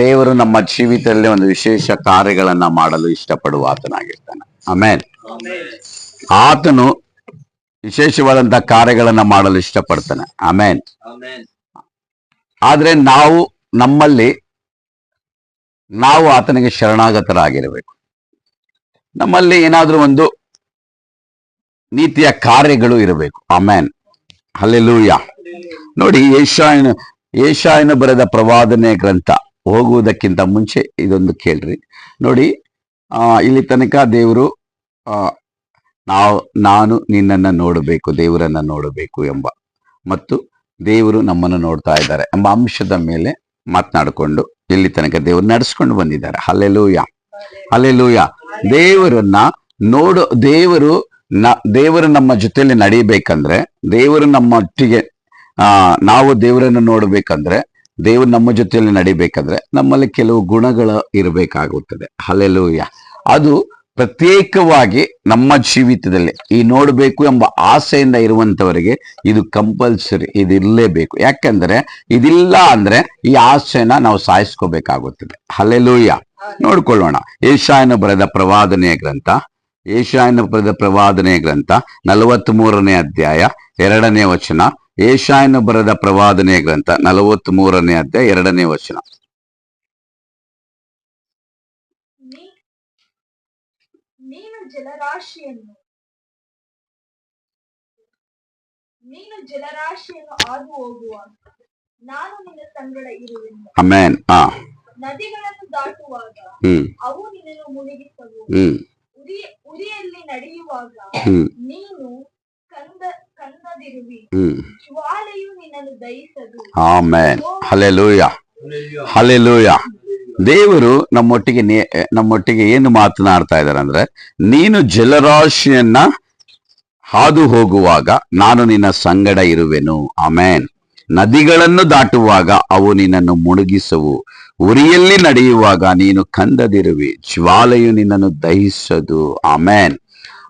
ದೇವರು ನಮ್ಮ ಜೀವಿತದಲ್ಲಿ ಒಂದು ವಿಶೇಷ ಕಾರ್ಯಗಳನ್ನ ಮಾಡಲು ಇಷ್ಟಪಡುವ ಆತನಾಗಿರ್ತಾನೆ. ಆಮೇಲೆ ಆತನು ವಿಶೇಷವಾದಂತಹ ಕಾರ್ಯಗಳನ್ನ ಮಾಡಲು ಇಷ್ಟಪಡ್ತಾನೆ. ಆಮೇನ್. ಆದ್ರೆ ನಾವು ನಮ್ಮಲ್ಲಿ ನಾವು ಆತನಿಗೆ ಶರಣಾಗತರಾಗಿರಬೇಕು. ನಮ್ಮಲ್ಲಿ ಏನಾದ್ರೂ ಒಂದು ನೀತಿಯ ಕಾರ್ಯಗಳು ಇರಬೇಕು. ಆಮೇನ್. ಹಲ್ಲೆಲೂಯ. ನೋಡಿ ಏಷಾಯನ ಏಷಾಯನ ಬರೆದ ಪ್ರವಾದನೆ ಗ್ರಂಥ. ಹೋಗುವುದಕ್ಕಿಂತ ಮುಂಚೆ ಇದೊಂದು ಕೇಳ್ರಿ. ನೋಡಿ ಇಲ್ಲಿ ತನಕ ದೇವರು ನಾವು, ನಾನು ನಿನ್ನನ್ನ ನೋಡಬೇಕು, ದೇವರನ್ನ ನೋಡಬೇಕು ಎಂಬ ಮತ್ತು ದೇವರು ನಮ್ಮನ್ನು ನೋಡ್ತಾ ಇದ್ದಾರೆ ಎಂಬ ಅಂಶದ ಮೇಲೆ ಮಾತನಾಡಿಕೊಂಡು ಇಲ್ಲಿ ತನಕ ದೇವರು ನಡೆಸ್ಕೊಂಡು ಬಂದಿದ್ದಾರೆ. ಹಲ್ಲೆಲೂಯ. ಹಲ್ಲೆಲೂಯ. ದೇವರನ್ನ ನೋಡು, ದೇವರು ನ, ದೇವರು ನಮ್ಮ ಜೊತೆಯಲ್ಲಿ ನಡೀಬೇಕಂದ್ರೆ, ದೇವರು ನಮ್ಮೊಟ್ಟಿಗೆ ಆ, ನಾವು ದೇವರನ್ನು ನೋಡ್ಬೇಕಂದ್ರೆ ದೇವರು ನಮ್ಮ ಜೊತೆಯಲ್ಲಿ ನಡಿಬೇಕಾದ್ರೆ ನಮ್ಮಲ್ಲಿ ಕೆಲವು ಗುಣಗಳು ಇರಬೇಕಾಗುತ್ತದೆ. ಹಲ್ಲೆಲೂಯ. ಅದು ಪ್ರತ್ಯೇಕವಾಗಿ ನಮ್ಮ ಜೀವಿತದಲ್ಲಿ ಈ ನೋಡಬೇಕು ಎಂಬ ಆಸೆಯಿಂದ ಇರುವಂತವರಿಗೆ ಇದು ಕಂಪಲ್ಸರಿ ಇದು ಇರಲೇಬೇಕು. ಯಾಕಂದ್ರೆ ಇದಿಲ್ಲ ಅಂದ್ರೆ ಈ ಆಸೆನ ನಾವು ಸಾಯಿಸ್ಕೋಬೇಕಾಗುತ್ತದೆ. ಅಲ್ಲೆಲ್ಲೂಯ್ಯ ನೋಡ್ಕೊಳ್ಳೋಣ. ಏಷಾಯನ ಬರೆದ ಪ್ರವಾದನೆಯ ಗ್ರಂಥ. ಏಷಾಯನ ಬರೆದ ಪ್ರವಾದನೆಯ ಗ್ರಂಥ ನಲವತ್ತ್ ಮೂರನೇ ಅಧ್ಯಾಯ ಎರಡನೇ ವಚನ. ಏಷಾಯನ ಬರೆದ ಪ್ರವಾದನೆಯ ಗ್ರಂಥ ನಲವತ್ತ್ ಮೂರನೇ ಅಧ್ಯಾಯ ಎರಡನೇ ವಚನ. ಜಲರಾಶಿಯನ್ನು ನೀನು ಜಲರಾಶಿಯನ್ನು ಹಾದು ಹೋಗುವ ನಾನು ನಿನ್ನ ಸಂಗಡ ಇರುವೆನು. ಅಮೇನ್ ಆ. ನದಿಗಳನ್ನು ದಾಟುವಾಗ ಅವು ನಿನ್ನನ್ನು ಮುಳುಗಿಸವು. ಉರಿಯಲ್ಲಿ ನಡೆಯುವಾಗ ನೀನು ಕಂದ ಕಂದದಿರುವಿ ಹ್ಮ್ ಜ್ವಾಲೆಯು ನಿನ್ನನ್ನು ದಹಿಸದು ಆಮೇನ್. ಹಲೆಲೂಯ ಹಲೆಲೂಯ ದೇವರು ನಮ್ಮೊಟ್ಟಿಗೆ ನಮ್ಮೊಟ್ಟಿಗೆ ಏನು ಮಾತನಾಡ್ತಾ ಇದ್ದಾರೆ ಅಂದ್ರೆ ನೀನು ಜಲರಾಶಿಯನ್ನ ಹಾದು ಹೋಗುವಾಗ ನಾನು ನಿನ್ನ ಸಂಗಡ ಇರುವೆನು. ಆಮೇನ್. ನದಿಗಳನ್ನು ದಾಟುವಾಗ ಅವು ನಿನ್ನನ್ನು ಮುಳುಗಿಸವು. ಉರಿಯಲ್ಲಿ ನಡೆಯುವಾಗ ನೀನು ಕಂದದಿರುವಿ. ಜ್ವಾಲೆಯು ನಿನ್ನನ್ನು ದಹಿಸದು. ಆಮೇನ್.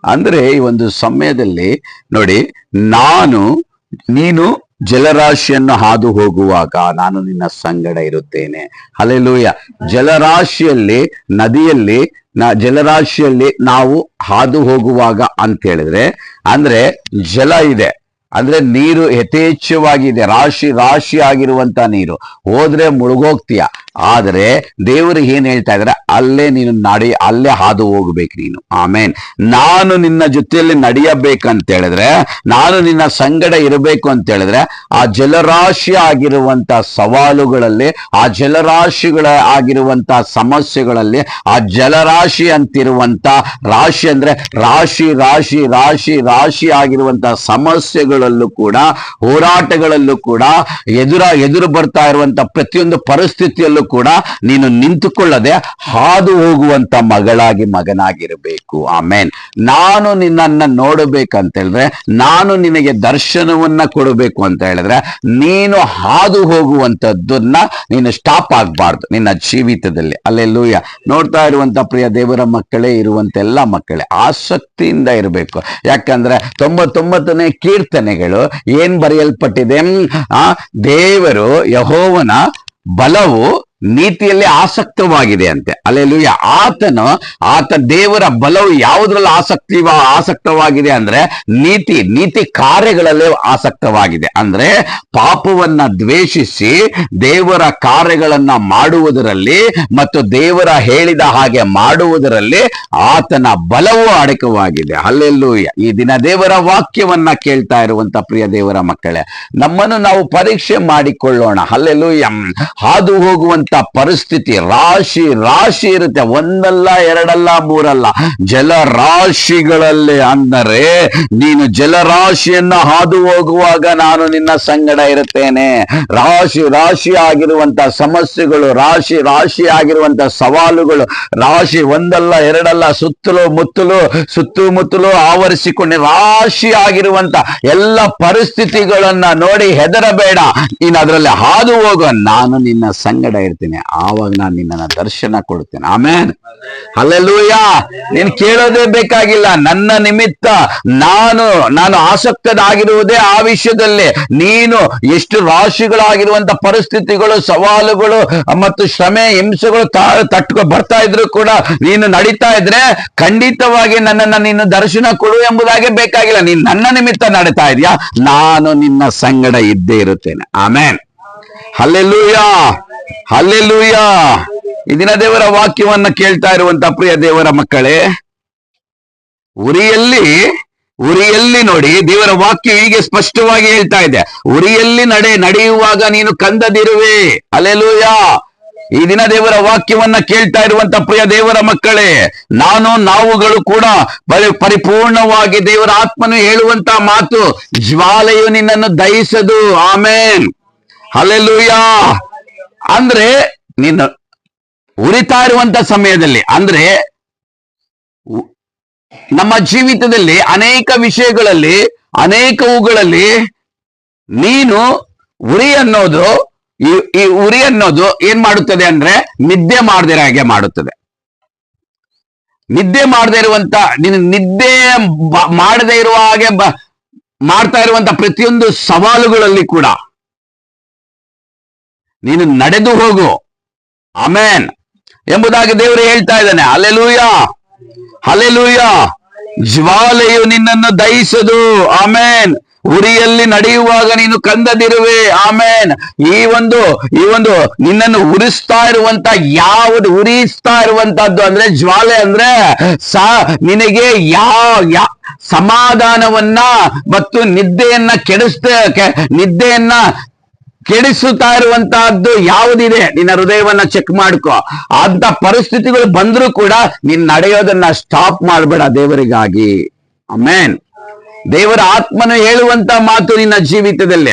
ಅಂದ್ರೆ ಈ ಒಂದು ಸಮಯದಲ್ಲಿ ನೋಡಿ, ನಾನು, ನೀನು ಜಲರಾಶಿಯನ್ನು ಹಾದು ಹೋಗುವಾಗ ನಾನು ನಿನ್ನ ಸಂಗಡ ಇರುತ್ತೇನೆ. ಅಲೆಲೂಯ ಜಲರಾಶಿಯಲ್ಲಿ, ನದಿಯಲ್ಲಿ, ನ, ಜಲರಾಶಿಯಲ್ಲಿ ನಾವು ಹಾದು ಹೋಗುವಾಗ ಅಂತ ಹೇಳಿದ್ರೆ, ಅಂದ್ರೆ ಜಲ ಇದೆ. ಅಂದ್ರೆ ನೀರು ಯಥೇಚ್ಛವಾಗಿದೆ ರಾಶಿ ರಾಶಿ ಆಗಿರುವಂತ ನೀರು. ಹೋದ್ರೆ ಮುಳುಗೋಗ್ತೀಯ. ಆದ್ರೆ ದೇವರು ಏನ್ ಹೇಳ್ತಾ ಇದಾರೆ? ಅಲ್ಲೇ ನೀನು ನಡಿ, ಅಲ್ಲೇ ಹಾದು ಹೋಗ್ಬೇಕು ನೀನು. ಆಮೇನ್. ನಾನು ನಿನ್ನ ಜೊತೆಯಲ್ಲಿ ನಡೆಯಬೇಕಂತ ಹೇಳಿದ್ರೆ, ನಾನು ನಿನ್ನ ಸಂಗಡ ಇರಬೇಕು ಅಂತ ಹೇಳಿದ್ರೆ, ಆ ಜಲರಾಶಿ ಆಗಿರುವಂತ ಸವಾಲುಗಳಲ್ಲಿ, ಆ ಜಲರಾಶಿಗಳ ಆಗಿರುವಂತ ಸಮಸ್ಯೆಗಳಲ್ಲಿ, ಆ ಜಲರಾಶಿ ಅಂತಿರುವಂತ ರಾಶಿ ಅಂದ್ರೆ ರಾಶಿ ರಾಶಿ ರಾಶಿ ರಾಶಿ ಆಗಿರುವಂತ ಸಮಸ್ಯೆಗಳಲ್ಲೂ ಕೂಡ, ಹೋರಾಟಗಳಲ್ಲೂ ಕೂಡ, ಎದುರ, ಎದುರು ಬರ್ತಾ ಇರುವಂತ ಪ್ರತಿಯೊಂದು ಪರಿಸ್ಥಿತಿಯಲ್ಲೂ ಕೂಡ ನೀನು ನಿಂತುಕೊಳ್ಳದೆ ಹಾದು ಹೋಗುವಂತ ಮಗಳಾಗಿ ಮಗನಾಗಿರಬೇಕು. ಆಮೇನ್. ನಾನು ನಿನ್ನನ್ನ ನೋಡಬೇಕಂತ ಹೇಳಿದ್ರೆ ನಾನು ನಿನಗೆ ದರ್ಶನವನ್ನ ಕೊಡಬೇಕು ಅಂತ ಹೇಳಿದ್ರೆ, ನೀನು ಹಾದು ಹೋಗುವಂತದ್ದನ್ನ ನೀನು ಸ್ಟಾಪ್ ಆಗಬಾರ್ದು ನಿನ್ನ ಜೀವಿತದಲ್ಲಿ. ಅಲ್ಲೆಲ್ಲೂಯ್ಯ ನೋಡ್ತಾ ಇರುವಂತ ಪ್ರಿಯ ದೇವರ ಮಕ್ಕಳೇ ಇರುವಂತ ಎಲ್ಲ ಮಕ್ಕಳೇ, ಆಸಕ್ತಿಯಿಂದ ಇರಬೇಕು. ಯಾಕಂದ್ರೆ ತೊಂಬತ್ತೊಂಬತ್ತನೇ ಕೀರ್ತನೆಗಳು ಏನ್ ಬರೆಯಲ್ಪಟ್ಟಿದೆ? ಆ, ದೇವರು ಯಹೋವನ ಬಲವು ನೀತಿಯಲ್ಲಿ ಆಸಕ್ತವಾಗಿದೆ ಅಂತೆ. ಅಲ್ಲೆಲ್ಲ ಆತನು, ಆತ ದೇವರ ಬಲವು ಯಾವುದ್ರಲ್ಲಿ ಆಸಕ್ತಿ ಆಸಕ್ತವಾಗಿದೆ ಅಂದ್ರೆ ನೀತಿ ನೀತಿ ಕಾರ್ಯಗಳಲ್ಲಿ ಆಸಕ್ತವಾಗಿದೆ. ಅಂದ್ರೆ ಪಾಪವನ್ನ ದ್ವೇಷಿಸಿ ದೇವರ ಕಾರ್ಯಗಳನ್ನ ಮಾಡುವುದರಲ್ಲಿ ಮತ್ತು ದೇವರ ಹೇಳಿದ ಹಾಗೆ ಮಾಡುವುದರಲ್ಲಿ ಆತನ ಬಲವು ಅಡಕವಾಗಿದೆ ಅಲ್ಲೆಲ್ಲೂ ಈ ದಿನ ದೇವರ ವಾಕ್ಯವನ್ನ ಕೇಳ್ತಾ ಇರುವಂತ ಪ್ರಿಯ ದೇವರ ಮಕ್ಕಳೇ, ನಮ್ಮನ್ನು ನಾವು ಪರೀಕ್ಷೆ ಮಾಡಿಕೊಳ್ಳೋಣ. ಅಲ್ಲೆಲ್ಲೂಯ ಹಾದು ಹೋಗುವಂತ ಪರಿಸ್ಥಿತಿ, ರಾಶಿ ರಾಶಿ ಇರುತ್ತೆ. ಒಂದಲ್ಲ, ಎರಡಲ್ಲ, ಮೂರಲ್ಲ. ಜಲರಾಶಿಗಳಲ್ಲಿ ಅಂದರೆ ನೀನು ಜಲರಾಶಿಯನ್ನ ಹಾದು ಹೋಗುವಾಗ ನಾನು ನಿನ್ನ ಸಂಗಡ ಇರುತ್ತೇನೆ. ರಾಶಿ ರಾಶಿ ಆಗಿರುವಂತ ಸಮಸ್ಯೆಗಳು, ರಾಶಿ ರಾಶಿ ಆಗಿರುವಂತ ಸವಾಲುಗಳು, ರಾಶಿ ಒಂದಲ್ಲ, ಎರಡಲ್ಲ, ಸುತ್ತಲೂ ಮುತ್ತಲು ಸುತ್ತಮುತ್ತಲು ಆವರಿಸಿಕೊಂಡು ರಾಶಿ ಆಗಿರುವಂತ ಎಲ್ಲ ಪರಿಸ್ಥಿತಿಗಳನ್ನ ನೋಡಿ ಹೆದರಬೇಡ. ನೀನು ಅದರಲ್ಲಿ ಹಾದು ಹೋಗ. ನಾನು ನಿನ್ನ ಸಂಗಡ ಇರ್ತೇನೆ. ಹೇಳ್ತೀನಿ ಆವಾಗ ನಾನು ನಿನ್ನ ದರ್ಶನ ಕೊಡ್ತೇನೆ ಆಮೇನ್? ಅಲ್ಲೆಲ್ಲೂಯ್ಯ ನೀನ್ ಕೇಳೋದೇ ಬೇಕಾಗಿಲ್ಲ. ನನ್ನ ನಿಮಿತ್ತ ನಾನು ನಾನು ಆಸಕ್ತನಾಗಿರುವುದೇ ಆ ವಿಷಯದಲ್ಲಿ. ನೀನು ಎಷ್ಟು ರಾಶಿಗಳಾಗಿರುವಂತ ಪರಿಸ್ಥಿತಿಗಳು, ಸವಾಲುಗಳು, ಮತ್ತು ಶ್ರಮೆ, ಹಿಂಸೆಗಳು ತಟ್ಕೊ ಬರ್ತಾ ಇದ್ರು ಕೂಡ ನೀನು ನಡೀತಾ ಇದ್ರೆ ಖಂಡಿತವಾಗಿ ನನ್ನನ್ನ ನೀನು ದರ್ಶನ ಕೊಡು ಎಂಬುದಾಗಿ ಬೇಕಾಗಿಲ್ಲ. ನೀನ್ ನನ್ನ ನಿಮಿತ್ತ ನಡೀತಾ ಇದೆಯಾ? ನಾನು ನಿನ್ನ ಸಂಗಡ ಇದ್ದೇ ಇರುತ್ತೇನೆ. ಆಮೇನ್? ಹಲ್ಲೆಲೂಯ! ಹಲ್ಲೆಲೂಯ. ಈ ದಿನ ದೇವರ ವಾಕ್ಯವನ್ನ ಕೇಳ್ತಾ ಇರುವಂತ ಪ್ರಿಯ ದೇವರ ಮಕ್ಕಳೇ, ಉರಿಯಲ್ಲಿ ಉರಿಯಲ್ಲಿ ನೋಡಿ ದೇವರ ವಾಕ್ಯ ಹೀಗೆ ಸ್ಪಷ್ಟವಾಗಿ ಹೇಳ್ತಾ ಇದೆ. ಉರಿಯಲ್ಲಿ ನಡೆ, ನಡೆಯುವಾಗ ನೀನು ಕಂದದಿರುವೆ. ಅಲೆಲೂಯ ಈ ದಿನ ದೇವರ ವಾಕ್ಯವನ್ನ ಕೇಳ್ತಾ ಇರುವಂತ ಪ್ರಿಯ ದೇವರ ಮಕ್ಕಳೇ, ನಾನು, ನಾವುಗಳು ಕೂಡ ಪರಿ- ಪರಿಪೂರ್ಣವಾಗಿ ದೇವರ ಆತ್ಮನು ಹೇಳುವಂತ ಮಾತು ಜ್ವಾಲೆಯು ನಿನ್ನನ್ನು ದಹಿಸದು. ಆಮೇನ್. ಹಲೆಲೂಯ ಅಂದ್ರೆ ನಿನ್ನ ಉರಿತಾ ಇರುವಂತ ಸಮಯದಲ್ಲಿ ಅಂದ್ರೆ ನಮ್ಮ ಜೀವಿತದಲ್ಲಿ ಅನೇಕ ವಿಷಯಗಳಲ್ಲಿ ಅನೇಕವುಗಳಲ್ಲಿ ನೀನು ಉರಿ ಅನ್ನೋದು, ಈ ಉರಿ ಅನ್ನೋದು ಏನ್ ಮಾಡುತ್ತದೆ ಅಂದ್ರೆ ನಿದ್ದೆ ಮಾಡದಿರ ಹಾಗೆ ಮಾಡುತ್ತದೆ. ನಿದ್ದೆ ಮಾಡದೇ ಇರುವಂತ ನೀನು ನಿದ್ದೆ ಮಾಡದೇ ಇರುವ ಹಾಗೆ ಮಾಡ್ತಾ ಇರುವಂತ ಪ್ರತಿಯೊಂದು ಸವಾಲುಗಳಲ್ಲಿ ಕೂಡ ನೀನು ನಡೆದು ಹೋಗು. ಅಮೇನ್ ಎಂಬುದಾಗಿ ದೇವರು ಹೇಳ್ತಾ ಇದ್ದಾನೆ ಅಲೆಲೂಯ ಅಲೆಲೂಯ ಜ್ವಾಲೆಯು ನಿನ್ನನ್ನು ದಹಿಸದು. ಆಮೇನ್. ಉರಿಯಲ್ಲಿ ನಡೆಯುವಾಗ ನೀನು ಕಂದದಿರುವೆ. ಆಮೇನ್. ಈ ಒಂದು ಈ ಒಂದು ನಿನ್ನನ್ನು ಉರಿಸ್ತಾ ಇರುವಂತ ಯಾವುದು, ಉರಿಸ್ತಾ ಇರುವಂತದ್ದು ಅಂದ್ರೆ ಜ್ವಾಲೆ ಅಂದ್ರೆ ಸಾ, ನಿನಗೆ ಯಾವ ಯಾ, ಸಮಾಧಾನವನ್ನ ಮತ್ತು ನಿದ್ದೆಯನ್ನ ಕೆಡಿಸ್ತ ನಿದ್ದೆಯನ್ನ ಕೆಡಿಸುತ್ತಾ ಇರುವಂತಹದ್ದು ಯಾವುದಿದೆ? ನಿನ್ನ ಹೃದಯವನ್ನ ಚೆಕ್ ಮಾಡ್ಕೋ. ಅಂತ ಪರಿಸ್ಥಿತಿಗಳು ಬಂದರೂ ಕೂಡ ನೀನ್ ನಡೆಯೋದನ್ನ ಸ್ಟಾಪ್ ಮಾಡಬೇಡ ದೇವರಿಗಾಗಿ. ಅಮೇನ್ ದೇವರ ಆತ್ಮನು ಹೇಳುವಂತ ಮಾತು ನಿನ್ನ ಜೀವಿತದಲ್ಲಿ.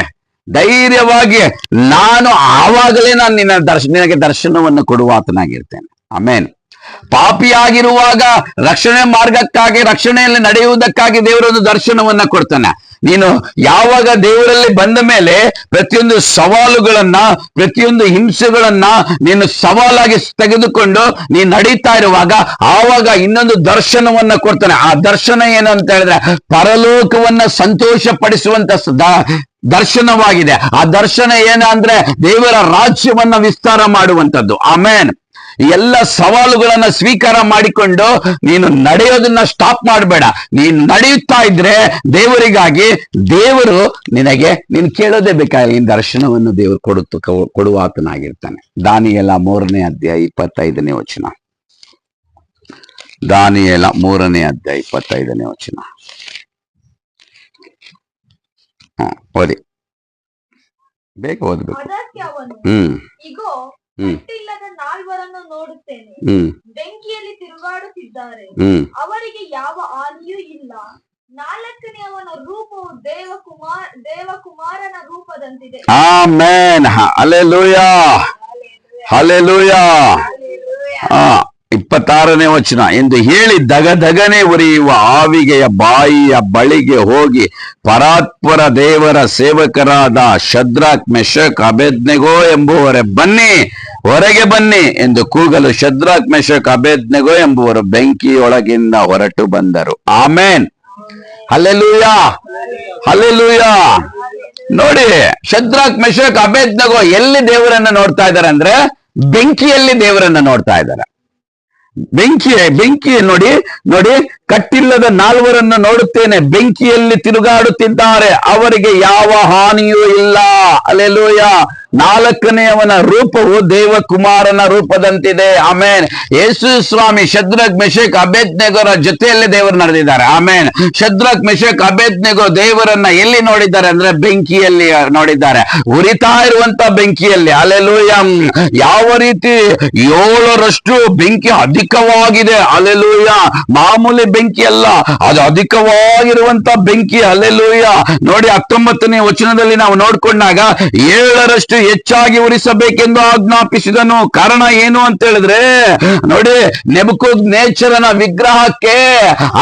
ಧೈರ್ಯವಾಗಿ ನಾನು ಆವಾಗಲೇ ನಾನು ನಿನ್ನ ದರ್ಶ, ನಿನಗೆ ದರ್ಶನವನ್ನು ಕೊಡುವ ಆತನಾಗಿರ್ತೇನೆ. ಅಮೇನ್ ಪಾಪಿಯಾಗಿರುವಾಗ ರಕ್ಷಣೆ ಮಾರ್ಗಕ್ಕಾಗಿ, ರಕ್ಷಣೆಯಲ್ಲಿ ನಡೆಯುವುದಕ್ಕಾಗಿ ದೇವರೊಂದು ದರ್ಶನವನ್ನ ಕೊಡ್ತಾನೆ. ನೀನು ಯಾವಾಗ ದೇವರಲ್ಲಿ ಬಂದ ಮೇಲೆ ಪ್ರತಿಯೊಂದು ಸವಾಲುಗಳನ್ನ, ಪ್ರತಿಯೊಂದು ಹಿಂಸೆಗಳನ್ನ ನೀನು ಸವಾಲಾಗಿ ತೆಗೆದುಕೊಂಡು ನೀನು ನಡೀತಾ ಇರುವಾಗ ಆವಾಗ ಇನ್ನೊಂದು ದರ್ಶನವನ್ನ ಕೊಡ್ತಾನೆ. ಆ ದರ್ಶನ ಏನು ಅಂತ ಹೇಳಿದ್ರೆ ಪರಲೋಕವನ್ನ ಸಂತೋಷ ಪಡಿಸುವಂತ ದರ್ಶನವಾಗಿದೆ. ಆ ದರ್ಶನ ಏನು ಅಂದ್ರೆ ದೇವರ ರಾಜ್ಯವನ್ನ ವಿಸ್ತಾರ ಮಾಡುವಂತದ್ದು ಆಮೇನ್. ಎಲ್ಲ ಸವಾಲುಗಳನ್ನ ಸ್ವೀಕಾರ ಮಾಡಿಕೊಂಡು ನೀನು ನಡೆಯೋದನ್ನ ಸ್ಟಾಪ್ ಮಾಡಬೇಡ. ನೀನು ನಡೆಯುತ್ತಾ ಇದ್ರೆ ದೇವರಿಗಾಗಿ ದೇವರು ನಿನಗೆ ನೀನು ಕೇಳೋದೇ ಬೇಕಾಗಿ ದರ್ಶನವನ್ನು ದೇವರು ಕೊಡುತ್ತ ಕೊಡುವ ಆತನಾಗಿರ್ತಾನೆ. ದಾನಿಯೆಲ್ಲ ಮೂರನೇ ಅಧ್ಯಾಯ ಇಪ್ಪತ್ತೈದನೇ ವಚನ. ದಾನಿಯೆಲ್ಲ ಮೂರನೇ ಅಧ್ಯಾಯ ಇಪ್ಪತ್ತೈದನೇ ವಚನ. ಓದಿ. ಬೇಗ ಓದ್ಬೇಕು. ಹ್ಮ್. ಹ್ಮ್. ನಾಲ್ವರನ್ನು ನೋಡುತ್ತೇನೆ. ಬೆಂಕಿಯಲ್ಲಿ ತಿರುಗಾಡುತ್ತಿದ್ದಾರೆ. ಅವರಿಗೆ ಯಾವ ಹಾನಿಯೂ ಇಲ್ಲ. ನಾಲ್ಕನೆಯವನ ರೂಪವು ದೇವಕುಮಾರ್ ದೇವಕುಮಾರನ ರೂಪದಂತಿದೆ. ಆಮೇನ್. ಅಲೆಲೂಯ ಹಲೆಲೂಯ ಆ ಇಪ್ಪತ್ತಾರನೇ ವಚನ. ಎಂದು ಹೇಳಿ ದಗದಗನೆ ಉರಿಯುವ ಆವಿಗೆಯ ಬಾಯಿಯ ಬಳಿಗೆ ಹೋಗಿ ಪರಾತ್ಪರ ದೇವರ ಸೇವಕರಾದ ಶದ್ರಾಕ್ ಮೆಶಕ್ ಅಬೆದ್ನೆಗೋ ಎಂಬುವರೆ ಬನ್ನಿ. ಹೊರಗೆ ಬನ್ನಿ ಎಂದು ಕೂಗಲು ಶದ್ರಾಕ್ ಮೆಷಕ್ ಎಂಬವರು ಎಂಬುವರು ಬೆಂಕಿಯೊಳಗಿಂದ ಹೊರಟು ಬಂದರು. ಆಮೇನ್. ಹಲ್ಲೆಲೂಯ. ಹಲ್ಲೆಲೂಯ. ನೋಡಿ, ಶದ್ರಾಕ್ ಮೆಷಕ್ ಎಲ್ಲಿ ದೇವರನ್ನ ನೋಡ್ತಾ ಇದ್ದಾರೆ ಅಂದ್ರೆ ಬೆಂಕಿಯಲ್ಲಿ ದೇವರನ್ನ ನೋಡ್ತಾ ಇದ್ದಾರೆ. ಬೆಂಕಿ ಬೆಂಕಿ ನೋಡಿ ನೋಡಿ ಕಟ್ಟಿಲ್ಲದ ನಾಲ್ವರನ್ನು ನೋಡುತ್ತೇನೆ. ಬೆಂಕಿಯಲ್ಲಿ ತಿರುಗಾಡುತ್ತಿದ್ದಾರೆ. ಅವರಿಗೆ ಯಾವ ಹಾನಿಯೂ ಇಲ್ಲ. ಅಲೆಲೂಯ. ನಾಲ್ಕನೆಯವನ ರೂಪವು ದೇವಕುಮಾರನ ರೂಪದಂತಿದೆ. ಆಮೇನ್. ಯೇಸು ಸ್ವಾಮಿ ಶದ್ರಕ್, ಮೆಷಕ್, ಅಬೇದ್ನೆಗೋರ ಜೊತೆಯಲ್ಲಿ ದೇವರು ನಡೆದಿದ್ದಾರೆ. ಆಮೇನ್. ಶದ್ರಕ್, ಮೆಷಕ್, ಅಬೇದ್ನೆಗೋ ದೇವರನ್ನ ಎಲ್ಲಿ ನೋಡಿದ್ದಾರೆ ಅಂದ್ರೆ ಬೆಂಕಿಯಲ್ಲಿ ನೋಡಿದ್ದಾರೆ. ಉರಿತಾ ಇರುವಂತ ಬೆಂಕಿಯಲ್ಲಿ. ಅಲೆಲೂಯ. ಯಾವ ರೀತಿ ಏಳರಷ್ಟು ಬೆಂಕಿ ಅಧಿಕವಾಗಿದೆ. ಅಲೆಲೂಯ. ಮಾಮೂಲಿ ಬೆಂಕಿ ಅಲ್ಲ. ಅದು ಅಧಿಕವಾಗಿರುವಂತ ಬೆಂಕಿ. ಅಲ್ಲೆಲ್ಲೂಯ್ಯ ನೋಡಿ, ಹತ್ತೊಂಬತ್ತನೇ ವಚನದಲ್ಲಿ ನಾವು ನೋಡ್ಕೊಂಡಾಗ ಏಳರಷ್ಟು ಹೆಚ್ಚಾಗಿ ಉರಿಸಬೇಕೆಂದು ಆಜ್ಞಾಪಿಸಿದನು. ಕಾರಣ ಏನು ಅಂತ ಹೇಳಿದ್ರೆ, ನೋಡಿ ನೆಬಕು ನೇಚರನ ವಿಗ್ರಹಕ್ಕೆ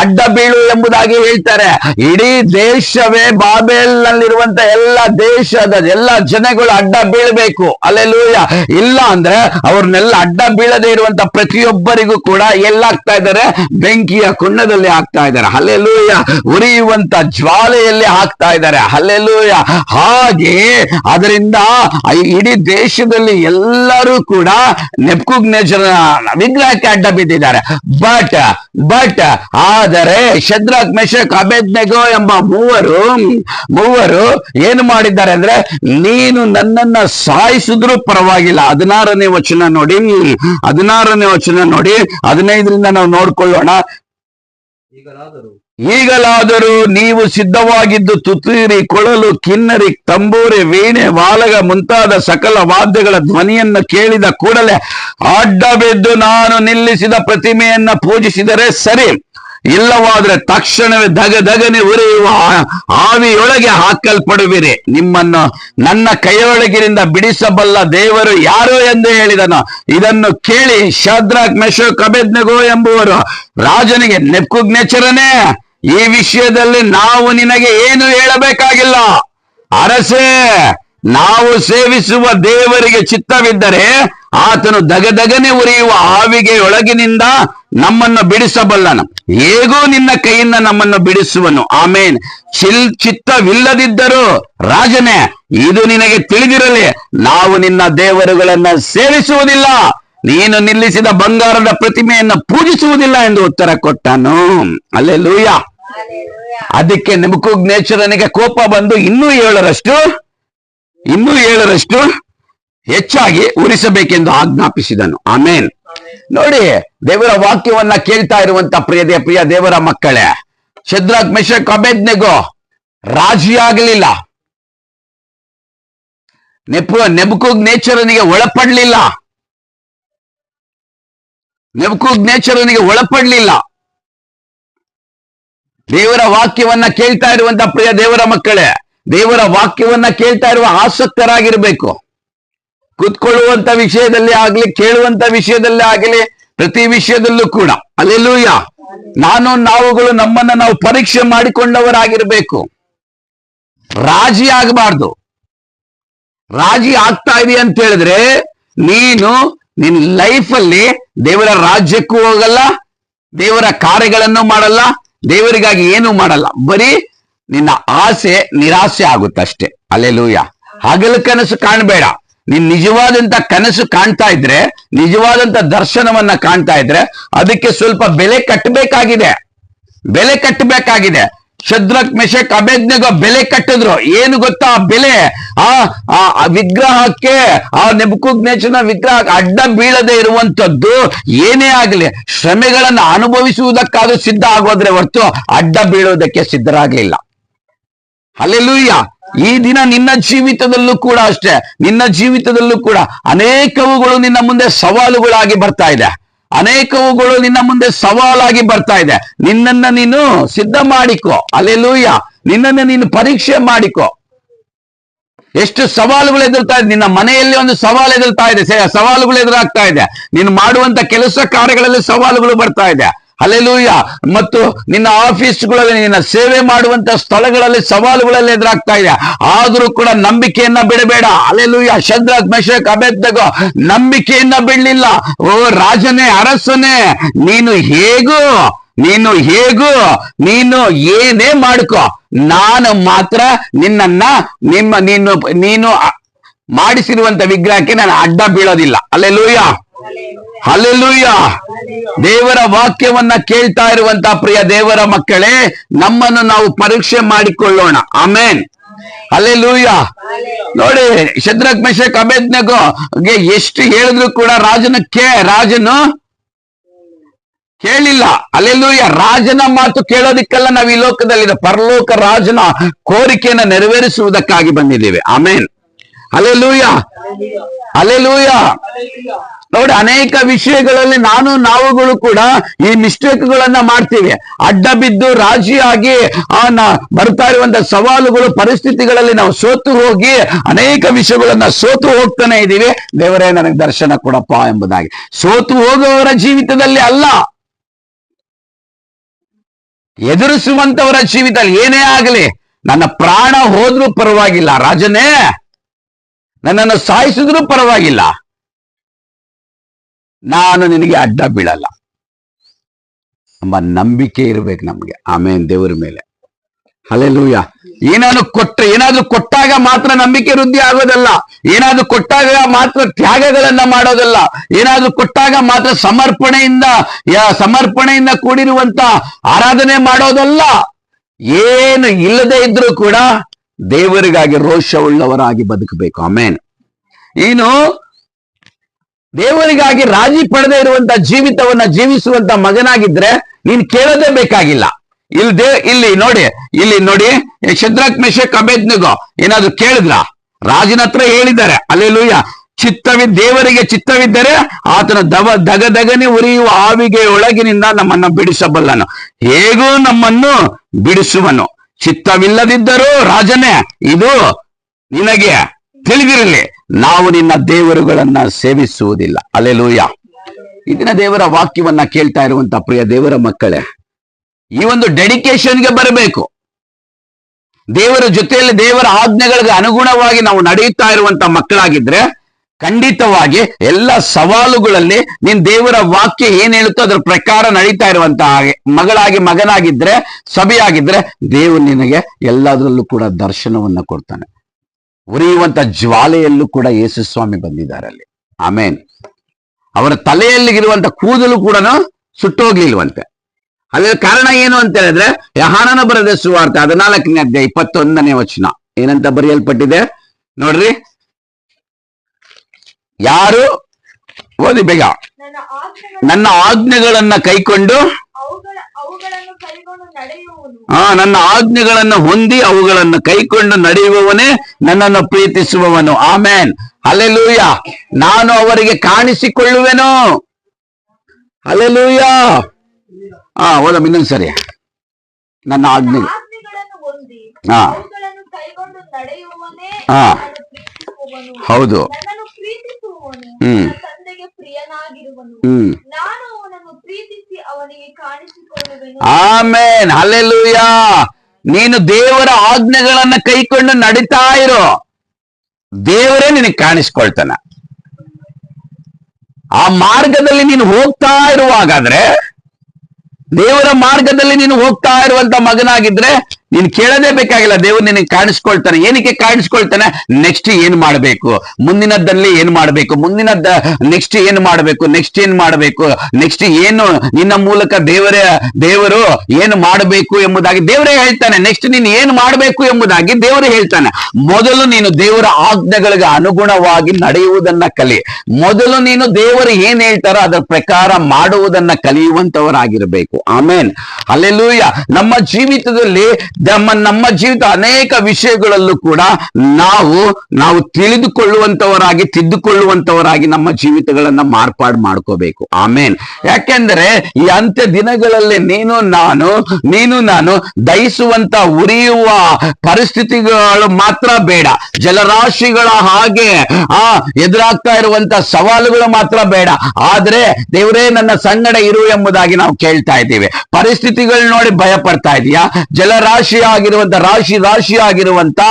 ಅಡ್ಡ ಬೀಳು ಎಂಬುದಾಗಿ ಹೇಳ್ತಾರೆ. ಇಡೀ ದೇಶವೇ ಬಾಬೆಲ್ ನಲ್ಲಿರುವಂತ ಎಲ್ಲ ದೇಶದ ಎಲ್ಲ ಜನಗಳು ಅಡ್ಡ ಬೀಳಬೇಕು. ಅಲ್ಲೆಲ್ಲೂಯ ಇಲ್ಲ ಅಂದ್ರೆ ಅವ್ರನ್ನೆಲ್ಲ ಅಡ್ಡ ಬೀಳದೆ ಇರುವಂತ ಪ್ರತಿಯೊಬ್ಬರಿಗೂ ಕೂಡ ಎಲ್ಲಾಗ್ತಾ ಇದ್ದಾರೆ. ಬೆಂಕಿಯ ಕುಂಡದಲ್ಲಿ ಹಾಕ್ತಾ ಇದ್ದಾರೆ. ಅಲ್ಲೆಲ್ಲೂಯ ಉರಿಯುವಂತ ಜ್ವಾಲೆಯಲ್ಲಿ ಹಾಕ್ತಾ ಇದ್ದಾರೆ. ಅಲ್ಲೆಲ್ಲೂಯ ಹಾಗೆ ಅದರಿಂದ ಇಡೀ ದೇಶದಲ್ಲಿ ಎಲ್ಲರೂ ಕೂಡ ನೆಪ್ಕುಗ್ ವಿಗ್ರಹಕ್ಕೆ ಅಡ್ಡ ಬಿದ್ದಿದ್ದಾರೆ. ಬಟ್ ಬಟ್ ಆದರೆ ಶದ್ರಕ್, ಮೆಷಕ್ ಅಬೇದ್ನೆಗೋ ಎಂಬ ಮೂವರು ಮೂವರು ಏನು ಮಾಡಿದ್ದಾರೆ ಅಂದ್ರೆ ನೀನು ನನ್ನನ್ನ ಸಾಯಿಸಿದ್ರು ಪರವಾಗಿಲ್ಲ. ಹದಿನಾರನೇ ವಚನ ನೋಡಿ, ಹದಿನಾರನೇ ವಚನ ನೋಡಿ, ಹದಿನೈದರಿಂದ ನಾವು ನೋಡ್ಕೊಳ್ಳೋಣ. ಈಗಲಾದರೂ ನೀವು ಸಿದ್ಧವಾಗಿದ್ದು ತುತ್ತೀರಿ, ಕೊಳಲು, ಕಿನ್ನರಿ, ತಂಬೂರಿ, ವೀಣೆ, ವಾಲಗ ಮುಂತಾದ ಸಕಲ ವಾದ್ಯಗಳ ಧ್ವನಿಯನ್ನು ಕೇಳಿದ ಕೂಡಲೇ ಅಡ್ಡ ಬಿದ್ದು ನಾನು ನಿಲ್ಲಿಸಿದ ಪ್ರತಿಮೆಯನ್ನ ಪೂಜಿಸಿದರೆ ಸರಿ. ಇಲ್ಲವಾದ್ರೆ ತಕ್ಷಣವೇ ಧಗ ದಗನೆ ಉರಿಯುವ ಆವಿಯೊಳಗೆ ಹಾಕಲ್ಪಡುವಿರಿ. ನಿಮ್ಮನ್ನು ನನ್ನ ಕೈಯೊಳಗಿನಿಂದ ಬಿಡಿಸಬಲ್ಲ ದೇವರು ಯಾರು ಎಂದು ಹೇಳಿದನು, ಇದನ್ನು ಕೇಳಿ ಶದ್ರಾಕ್ ಮೆಶೋ ಅಬೇದ್ನೆಗೋ ಎಂಬುವರು. ರಾಜನಿಗೆ ನೆಪ್ಪುಗ್ನೆಚರನೇ ಈ ವಿಷಯದಲ್ಲಿ ನಾವು ನಿನಗೆ ಏನು ಹೇಳಬೇಕಾಗಿಲ್ಲ. ಅರಸೇ, ನಾವು ಸೇವಿಸುವ ದೇವರಿಗೆ ಚಿತ್ತವಿದ್ದರೆ ಆತನು ದಗದಗನೆ ಉರಿಯುವ ಆವಿಗೆ ಒಳಗಿನಿಂದ ನಮ್ಮನ್ನು ಬಿಡಿಸಬಲ್ಲನು. ಹೇಗೂ ನಿನ್ನ ಕೈಯಿಂದ ನಮ್ಮನ್ನು ಬಿಡಿಸುವನು. ಆಮೇನ್. ಚಿಲ್ ಚಿತ್ತವಿಲ್ಲದಿದ್ದರೂ, ರಾಜನೇ, ಇದು ನಿನಗೆ ತಿಳಿದಿರಲಿ. ನಾವು ನಿನ್ನ ದೇವರುಗಳನ್ನ ಸೇವಿಸುವುದಿಲ್ಲ. ನೀನು ನಿಲ್ಲಿಸಿದ ಬಂಗಾರದ ಪ್ರತಿಮೆಯನ್ನ ಪೂಜಿಸುವುದಿಲ್ಲ ಎಂದು ಉತ್ತರ ಕೊಟ್ಟನು. ಅಲ್ಲೇ ಲೂಯ ಅದಕ್ಕೆ ನೆಬುಕುಗ್ನೇಶ್ವರನಿಗೆ ಕೋಪ ಬಂದು ಇನ್ನೂ ಏಳರಷ್ಟು ಇನ್ನೂ ಏಳರಷ್ಟು ಹೆಚ್ಚಾಗಿ ಉರಿಸಬೇಕೆಂದು ಆಜ್ಞಾಪಿಸಿದನು. ಆಮೇನ್. ನೋಡಿ, ದೇವರ ವಾಕ್ಯವನ್ನ ಕೇಳ್ತಾ ಇರುವಂತ ಪ್ರಿಯ ಪ್ರಿಯ ದೇವರ ಮಕ್ಕಳೇ ಶದ್ರಾಕ್ ಮೆಷಕ್, ಅಬೇದ್ನೆಗೋ ರಾಜಿಯಾಗಲಿಲ್ಲ ನೆಪು, ನೆಬಕುಗ್ ನೇಚರನಿಗೆ ಒಳಪಡ್ಲಿಲ್ಲ. ನೆಬಕುಗ್ ನೇಚರನಿಗೆ ಒಳಪಡ್ಲಿಲ್ಲ. ದೇವರ ವಾಕ್ಯವನ್ನ ಕೇಳ್ತಾ ಇರುವಂತ ಪ್ರಿಯ ದೇವರ ಮಕ್ಕಳೇ, ದೇವರ ವಾಕ್ಯವನ್ನ ಕೇಳ್ತಾ ಇರುವ ಆಸಕ್ತರಾಗಿರ್ಬೇಕು. ಕೂತ್ಕೊಳ್ಳುವಂತ ವಿಷಯದಲ್ಲಿ ಆಗ್ಲಿ, ಕೇಳುವಂತ ವಿಷಯದಲ್ಲಿ ಆಗಲಿ, ಪ್ರತಿ ವಿಷಯದಲ್ಲೂ ಕೂಡ. ಅಲ್ಲೆಲ್ಲೂಯ ನಾನು, ನಾವುಗಳು ನಮ್ಮನ್ನ ನಾವು ಪರೀಕ್ಷೆ ಮಾಡಿಕೊಂಡವರಾಗಿರ್ಬೇಕು. ರಾಜಿ ಆಗಬಾರ್ದು. ರಾಜಿ ಆಗ್ತಾ ಇದೆ ಅಂತ ಹೇಳಿದ್ರೆ, ನೀನು ನಿನ್ ಅಲ್ಲಿ ದೇವರ ರಾಜ್ಯಕ್ಕೂ ಹೋಗಲ್ಲ, ದೇವರ ಕಾರ್ಯಗಳನ್ನು ಮಾಡಲ್ಲ, ದೇವರಿಗಾಗಿ ಏನು ಮಾಡಲ್ಲ. ಬರೀ ನಿನ್ನ ಆಸೆ, ನಿರಾಸೆ ಆಗುತ್ತಷ್ಟೇ. ಅಲ್ಲೆಲ್ಲೂಯ ಹಗಲು ಕನಸು ಕಾಣಬೇಡ. ನೀನ್ ನಿಜವಾದಂತ ಕನಸು ಕಾಣ್ತಾ ಇದ್ರೆ, ನಿಜವಾದಂತ ದರ್ಶನವನ್ನ ಕಾಣ್ತಾ ಇದ್ರೆ, ಅದಕ್ಕೆ ಸ್ವಲ್ಪ ಬೆಲೆ ಕಟ್ಟಬೇಕಾಗಿದೆ ಬೆಲೆ ಕಟ್ಟಬೇಕಾಗಿದೆ ಶದ್ರಕ್, ಮೆಷಕ್ ಬೆಲೆ ಕಟ್ಟಿದ್ರು. ಏನು ಗೊತ್ತಾ? ಆ ಬೆಲೆ, ಆ ಆ ವಿಗ್ರಹಕ್ಕೆ, ಆ ನೆಬುಕುಗ್ನೇಚನ ವಿಗ್ರಹ ಅಡ್ಡ ಬೀಳದೆ ಇರುವಂತದ್ದು ಏನೇ ಆಗಲಿ, ಶ್ರಮೆಗಳನ್ನ ಅನುಭವಿಸುವುದಕ್ಕಾದ್ರೂ ಸಿದ್ಧ ಆಗೋದ್ರೆ ಹೊರತು ಅಡ್ಡ ಬೀಳೋದಕ್ಕೆ ಸಿದ್ಧರಾಗಲಿಲ್ಲ. ಅಲ್ಲೆಲ್ಲೂಯ್ಯ ಈ ದಿನ ನಿನ್ನ ಜೀವಿತದಲ್ಲೂ ಕೂಡ ಅಷ್ಟೇ, ನಿನ್ನ ಜೀವಿತದಲ್ಲೂ ಕೂಡ ಅನೇಕವುಗಳು ನಿನ್ನ ಮುಂದೆ ಸವಾಲುಗಳಾಗಿ ಬರ್ತಾ ಇದೆ. ಅನೇಕವುಗಳು ನಿನ್ನ ಮುಂದೆ ಸವಾಲಾಗಿ ಬರ್ತಾ ಇದೆ. ನಿನ್ನನ್ನ ನೀನು ಸಿದ್ಧ ಮಾಡಿಕೊ. ಅಲ್ಲೆಲ್ಲೂಯ್ಯ ನಿನ್ನನ್ನ ನೀನು ಪರೀಕ್ಷೆ ಮಾಡಿಕೊ. ಎಷ್ಟು ಸವಾಲುಗಳು ಎದುರ್ತಾ ಇದೆ. ನಿನ್ನ ಮನೆಯಲ್ಲಿ ಒಂದು ಸವಾಲು ಎದುರ್ತಾ ಇದೆ. ಸವಾಲುಗಳು ಎದುರಾಗ್ತಾ ಇದೆ. ನೀನು ಮಾಡುವಂತ ಕೆಲಸ ಕಾರ್ಯಗಳಲ್ಲಿ ಸವಾಲುಗಳು ಬರ್ತಾ ಇದೆ. ಅಲ್ಲೆಲೂಯ ಮತ್ತು ನಿನ್ನ ಆಫೀಸ್ಗಳಲ್ಲಿ ನಿನ್ನ ಸೇವೆ ಮಾಡುವಂತ ಸ್ಥಳಗಳಲ್ಲಿ ಸವಾಲುಗಳಲ್ಲಿ ಎದುರಾಗ್ತಾ ಇದೆ. ಆದ್ರೂ ಕೂಡ ನಂಬಿಕೆಯನ್ನ ಬಿಡಬೇಡ. ಅಲೆಲೂಯ ಶದ್ರಕ್, ಮೆಷಕ್ ಅಭ್ಯರ್ಥಗೋ ನಂಬಿಕೆಯನ್ನ ಬಿಡಲಿಲ್ಲ. ಓ ರಾಜನೇ, ಅರಸನೇ, ನೀನು ಹೇಗೂ ನೀನು ಹೇಗೂ, ನೀನು ಏನೇ ಮಾಡ್ಕೋ, ನಾನು ಮಾತ್ರ ನಿನ್ನನ್ನ, ನಿಮ್ಮ, ನೀನು ನೀನು ಮಾಡಿಸಿರುವಂತ ವಿಗ್ರಹಕ್ಕೆ ನಾನು ಅಡ್ಡ ಬೀಳೋದಿಲ್ಲ. ಅಲ್ಲೆಲೂಯ ಅಲ್ಲೆಲೂಯ ದೇವರ ವಾಕ್ಯವನ್ನ ಕೇಳ್ತಾ ಇರುವಂತ ಪ್ರಿಯ ದೇವರ ಮಕ್ಕಳೇ, ನಮ್ಮನ್ನು ನಾವು ಪರೀಕ್ಷೆ ಮಾಡಿಕೊಳ್ಳೋಣ. ಆಮೇನ್. ಅಲ್ಲೆಲ್ಲೂಯ್ಯ ನೋಡಿ, ಶದ್ರಕ್, ಮೆಷಕ್ ನಗು ಎಷ್ಟು ಹೇಳಿದ್ರು ಕೂಡ ರಾಜನ ಕೇ, ರಾಜನು ಕೇಳಿಲ್ಲ. ಅಲ್ಲೆಲ್ಲೂಯ್ಯ ರಾಜನ ಮಾತು ಕೇಳೋದಿಕ್ಕೆಲ್ಲ ನಾವು ಈ ಲೋಕದಲ್ಲಿ ಪರಲೋಕ ರಾಜನ ಕೋರಿಕೆಯನ್ನ ನೆರವೇರಿಸುವುದಕ್ಕಾಗಿ ಬಂದಿದ್ದೇವೆ. ಆಮೇನ್. ಅಲ್ಲೆಲ್ಲೂಯ ಅಲ್ಲೆಲೂಯ ನೋಡಿ, ಅನೇಕ ವಿಷಯಗಳಲ್ಲಿ ನಾನು, ನಾವುಗಳು ಕೂಡ ಈ ಮಿಸ್ಟೇಕ್ಗಳನ್ನ ಮಾಡ್ತೀವಿ. ಅಡ್ಡ ಬಿದ್ದು ರಾಜಿಯಾಗಿ ಬರ್ತಾ ಇರುವಂತ ಸವಾಲುಗಳು, ಪರಿಸ್ಥಿತಿಗಳಲ್ಲಿ ನಾವು ಸೋತು ಹೋಗಿ, ಅನೇಕ ವಿಷಯಗಳನ್ನ ಸೋತು ಹೋಗ್ತಾನೆ ಇದೀವಿ ದೇವರೇ, ನನಗೆ ದರ್ಶನ ಕೊಡಪ್ಪ ಎಂಬುದಾಗಿ. ಸೋತು ಹೋಗುವವರ ಜೀವಿತದಲ್ಲಿ ಅಲ್ಲ. ಎದುರಿಸುವಂತವರ ಜೀವಿತ ಏನೇ ಆಗಲಿ, ನನ್ನ ಪ್ರಾಣ ಹೋದ್ರೂ ಪರವಾಗಿಲ್ಲ. ರಾಜನೇ ನನ್ನನ್ನು ಸಾಯಿಸಿದ್ರೂ ಪರವಾಗಿಲ್ಲ. ನಾನು ನಿನಗೆ ಅಡ್ಡ ಬೀಳಲ್ಲ. ನಮ್ಮ ನಂಬಿಕೆ ಇರಬೇಕು ನಮ್ಗೆ. ಆಮೇನ್, ದೇವರ ಮೇಲೆ. ಅಲ್ಲೆಲೂಯ ಏನಾದ್ರು ಕೊಟ್ಟ ಏನಾದ್ರು ಕೊಟ್ಟಾಗ ಮಾತ್ರ ನಂಬಿಕೆ ವೃದ್ಧಿ ಆಗೋದಲ್ಲ. ಏನಾದ್ರು ಕೊಟ್ಟಾಗ ಮಾತ್ರ ತ್ಯಾಗಗಳನ್ನ ಮಾಡೋದಲ್ಲ. ಏನಾದ್ರು ಕೊಟ್ಟಾಗ ಮಾತ್ರ ಸಮರ್ಪಣೆಯಿಂದ ಸಮರ್ಪಣೆಯಿಂದ ಕೂಡಿರುವಂತ ಆರಾಧನೆ ಮಾಡೋದಲ್ಲ. ಏನು ಇಲ್ಲದೆ ಇದ್ರೂ ಕೂಡ ದೇವರಿಗಾಗಿ ರೋಷವುಳ್ಳವರಾಗಿ ಬದುಕಬೇಕು. ಆಮೇನ್. ಏನು ದೇವರಿಗಾಗಿ ರಾಜಿ ಪಡೆದೇ ಇರುವಂತ ಜೀವಿತವನ್ನ ಜೀವಿಸುವಂತ ಮಗನಾಗಿದ್ರೆ ನೀನ್ ಕೇಳೋದೇ ಬೇಕಾಗಿಲ್ಲ. ಇಲ್ಲಿ ಇಲ್ಲಿ ನೋಡಿ ಇಲ್ಲಿ ನೋಡಿ, ಶದ್ರಕ್, ಮೆಷಕ್ ಏನಾದ್ರು ಕೇಳಿದ್ರ? ರಾಜನ ಹತ್ರ ಹೇಳಿದ್ದಾರೆ. ಅಲ್ಲೆಲ್ಲೂಯ್ಯ ಚಿತ್ತವಿ, ದೇವರಿಗೆ ಚಿತ್ತವಿದ್ದರೆ ಆತನ ದವ ದಗದಗನೆ ಉರಿಯುವ ಆವಿಗೆ ಒಳಗಿನಿಂದ ನಮ್ಮನ್ನ ಬಿಡಿಸಬಲ್ಲನು. ಹೇಗೂ ನಮ್ಮನ್ನು ಬಿಡಿಸುವನು. ಚಿತ್ತವಿಲ್ಲದಿದ್ದರೂ ರಾಜನೇ, ಇದು ನಿನಗೆ ತಿಳಿದಿರಲಿ. ನಾವು ನಿನ್ನ ದೇವರುಗಳನ್ನ ಸೇವಿಸುವುದಿಲ್ಲ. ಅಲೆಲೂಯ. ಇದನ್ನ ದೇವರ ವಾಕ್ಯವನ್ನ ಕೇಳ್ತಾ ಇರುವಂತ ಪ್ರಿಯ ದೇವರ ಮಕ್ಕಳೇ, ಈ ಒಂದು ಡೆಡಿಕೇಶನ್ಗೆ ಬರಬೇಕು. ದೇವರ ಜೊತೆಯಲ್ಲಿ ದೇವರ ಆಜ್ಞೆಗಳಿಗೆ ಅನುಗುಣವಾಗಿ ನಾವು ನಡೆಯುತ್ತಾ ಇರುವಂತ ಮಕ್ಕಳಾಗಿದ್ರೆ ಖಂಡಿತವಾಗಿ ಎಲ್ಲ ಸವಾಲುಗಳಲ್ಲಿ ನೀನ್ ದೇವರ ವಾಕ್ಯ ಏನ್ ಹೇಳುತ್ತೋ ಅದ್ರ ಪ್ರಕಾರ ನಡೀತಾ ಇರುವಂತಹ ಹಾಗೆ. ಮಗಳಾಗಿ ಮಗನಾಗಿದ್ರೆ, ಸಭೆಯಾಗಿದ್ರೆ ದೇವರು ನಿನಗೆ ಎಲ್ಲದರಲ್ಲೂ ಕೂಡ ದರ್ಶನವನ್ನ ಕೊಡ್ತಾನೆ. ಉರಿಯುವಂತ ಜ್ವಾಲೆಯಲ್ಲೂ ಕೂಡ ಯೇಸು ಸ್ವಾಮಿ ಬಂದಿದ್ದಾರೆ ಅಲ್ಲಿ. ಆಮೇನ್. ಅವರ ತಲೆಯಲ್ಲಿ ಇರುವಂತ ಕೂದಲು ಕೂಡ ಸುಟ್ಟೋಗ್ಲಿಲ್ವಂತೆ. ಅದರ ಕಾರಣ ಏನು ಅಂತ ಹೇಳಿದ್ರೆ, ಯಹಾನನ ಬರೆದ ಸುವಾರ್ತೆ ಹದಿನಾಲ್ಕನೇ ಅಧ್ಯಾಯ ಇಪ್ಪತ್ತೊಂದನೇ ವಚನ. ಏನಂತ ಬರೆಯಲ್ಪಟ್ಟಿದೆ? ನೋಡ್ರಿ. ಯಾರು? ಓದಿ ಬೇಗ. ನನ್ನ ಆಜ್ಞೆಗಳನ್ನು ಕೈಕೊಂಡು ಆ ನನ್ನ ಆಜ್ಞೆಗಳನ್ನು ಹೊಂದಿ ಅವುಗಳನ್ನು ಕೈಕೊಂಡು ನಡೆಯುವವನೇ ನನ್ನನ್ನು ಪ್ರೀತಿಸುವವನು. ಆಮೇನ್. ಅಲೆಲೂಯ ನಾನು ಅವರಿಗೆ ಕಾಣಿಸಿಕೊಳ್ಳುವೆನು. ಅಲೆಲೂಯ ಆ ಓದ ಇನ್ನೊಂದ್ಸರಿ ನನ್ನ ಆಜ್ಞೆ. ಹಾ. ಹಾ. ಹೌದು. ಹ್ಮ್. ತಂದೆಗೆ ಪ್ರಿಯನಾಗಿರುವನು. ಹ್ಮ್. ನಾನು ಅವನನ್ನು ಪ್ರೀತಿಸಿ ಅವನಿಗೆ ಕಾಣಿಸಿಕೊಳ್ಳುವೆನು. ಆಮೇನ್. ಅಲ್ಲೆಲೂಯ ನೀನು ದೇವರ ಆಜ್ಞೆಗಳನ್ನ ಕೈಕೊಂಡು ನಡೀತಾ ಇರೋ. ದೇವರೇ ನಿನಗೆ ಕಾಣಿಸ್ಕೊಳ್ತಾನ. ಆ ಮಾರ್ಗದಲ್ಲಿ ನೀನು ಹೋಗ್ತಾ ಇರುವಾಗಾದ್ರೆ ದೇವರ ಮಾರ್ಗದಲ್ಲಿ ನೀನು ಹೋಗ್ತಾ ಇರುವಂತ ಮಗನಾಗಿದ್ರೆ ನೀನ್ ಕೇಳದೇ ಬೇಕಾಗಿಲ್ಲ, ದೇವ್ರು ನಿನಗೆ ಕಾಣಿಸ್ಕೊಳ್ತಾನೆ. ಏನಕ್ಕೆ ಕಾಣಿಸ್ಕೊಳ್ತಾನೆ? ನೆಕ್ಸ್ಟ್ ಏನ್ ಮಾಡ್ಬೇಕು? ಮುಂದಿನದ್ದಲ್ಲಿ ಏನ್ ಮಾಡ್ಬೇಕು? ಮುಂದಿನದ್ದ ನೆಕ್ಸ್ಟ್ ಏನ್ ಮಾಡ್ಬೇಕು? ನೆಕ್ಸ್ಟ್ ಏನ್ ಮಾಡ್ಬೇಕು? ನೆಕ್ಸ್ಟ್ ಏನು ನಿನ್ನ ಮೂಲಕ ದೇವರೇ, ದೇವರು ಏನು ಮಾಡಬೇಕು ಎಂಬುದಾಗಿ ದೇವರೇ ಹೇಳ್ತಾನೆ. ನೆಕ್ಸ್ಟ್ ನೀನು ಏನ್ ಮಾಡ್ಬೇಕು ಎಂಬುದಾಗಿ ದೇವರು ಹೇಳ್ತಾನೆ. ಮೊದಲು ನೀನು ದೇವರ ಆಜ್ಞೆಗಳಿಗೆ ಅನುಗುಣವಾಗಿ ನಡೆಯುವುದನ್ನ ಕಲಿ. ಮೊದಲು ನೀನು ದೇವರು ಏನ್ ಹೇಳ್ತಾರೋ ಅದರ ಪ್ರಕಾರ ಮಾಡುವುದನ್ನ ಕಲಿಯುವಂತವರಾಗಿರ್ಬೇಕು. ಆಮೇನ್ ಅಲ್ಲೆಲ್ಲೂಯ್ಯ ನಮ್ಮ ಜೀವಿತದಲ್ಲಿ ನಮ್ಮ ನಮ್ಮ ಜೀವಿತ ಅನೇಕ ವಿಷಯಗಳಲ್ಲೂ ಕೂಡ ನಾವು ನಾವು ತಿಳಿದುಕೊಳ್ಳುವಂತವರಾಗಿ, ತಿದ್ದುಕೊಳ್ಳುವಂತವರಾಗಿ ನಮ್ಮ ಜೀವಿತಗಳನ್ನ ಮಾರ್ಪಾಡು ಮಾಡ್ಕೋಬೇಕು. ಆಮೇನ್. ಯಾಕೆಂದ್ರೆ ಈ ಅಂತ್ಯ ದಿನಗಳಲ್ಲಿ ನೀನು, ನಾನು ನೀನು, ನಾನು ದಹಿಸುವಂತ, ಉರಿಯುವ ಪರಿಸ್ಥಿತಿಗಳು ಮಾತ್ರ ಬೇಡ. ಜಲರಾಶಿಗಳ ಹಾಗೆ, ಆ, ಎದುರಾಗ್ತಾ ಇರುವಂತ ಸವಾಲುಗಳು ಮಾತ್ರ ಬೇಡ. ಆದ್ರೆ ದೇವರೇ, ನನ್ನ ಸಂಗಡ ಇರು ಎಂಬುದಾಗಿ ನಾವು ಕೇಳ್ತಾ ಇದ್ದೀವಿ. ಪರಿಸ್ಥಿತಿಗಳು ನೋಡಿ ಭಯ ಪಡ್ತಾ ಇದೀಯಾ? ಜಲರಾಶಿ ಆಗಿರುವಂತ ರಾಶಿ ರಾಶಿ ಆಗಿರುವಂತ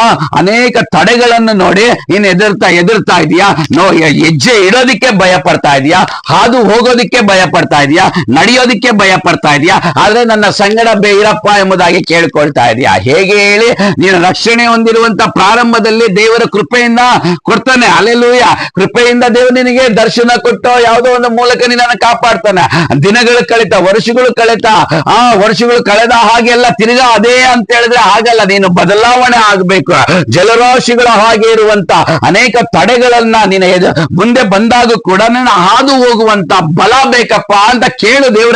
ಆ ಅನೇಕ ತಡೆಗಳನ್ನು ನೋಡಿ, ನೀನ್ ಎದುರ್ತಾ ಎದುರ್ತಾ ಇದೀಯಾ? ನೋ ಹೆಜ್ಜೆ ಇಡೋದಿಕ್ಕೆ ಭಯ ಪಡ್ತಾ ಇದೀಯಾ? ಹಾದು ಹೋಗೋದಿಕ್ಕೆ ಭಯ ಪಡ್ತಾ ಇದೀಯಾ? ನಡೆಯೋದಿಕ್ಕೆ ಭಯ ಪಡ್ತಾ ಇದೀಯಾ? ಆದ್ರೆ ನನ್ನ ಸಂಗಡ ಬೇರಪ್ಪ ಎಂಬುದಾಗಿ ಕೇಳ್ಕೊಳ್ತಾ ಇದೀಯಾ? ಹೇಗೆ ಹೇಳಿ? ನೀನು ರಕ್ಷಣೆ ಹೊಂದಿರುವಂತ ಪ್ರಾರಂಭದಲ್ಲಿ ದೇವರ ಕೃಪೆಯಿಂದ ಕೊಡ್ತಾನೆ. ಅಲೆಲೂಯ ಕೃಪೆಯಿಂದ ದೇವರು ನಿನಗೆ ದರ್ಶನ ಕೊಟ್ಟು ಯಾವುದೋ ಒಂದು ಮೂಲಕ ನಿನ್ನನ್ನು ಕಾಪಾಡ್ತಾನೆ. ದಿನಗಳು ಕಳೆತ, ವರ್ಷಗಳು ಕಳೆತ. ಆ ವರ್ಷಗಳು ಕಳೆದ ಹಾಗೆಲ್ಲ ತಿರ್ಗಾ ಅದೇ ಅಂತ ಹೇಳಿದ್ರೆ ಆಗಲ್ಲ ನೀನು ಬದಲಾವಣೆ ಆಗ್ಬೇಕು. ಜಲರಾಶಿಗಳ ಹಾಗೆ ಇರುವಂತ ಅನೇಕ ತಡೆಗಳನ್ನ ನೀನು ಎದು- ಮುಂದೆ ಬಂದಾಗ ಕೂಡ ನೀನು ಹಾದು ಹೋಗುವಂತ ಬಲ ಬೇಕಪ್ಪ ಅಂತ ಕೇಳು ದೇವ್ರ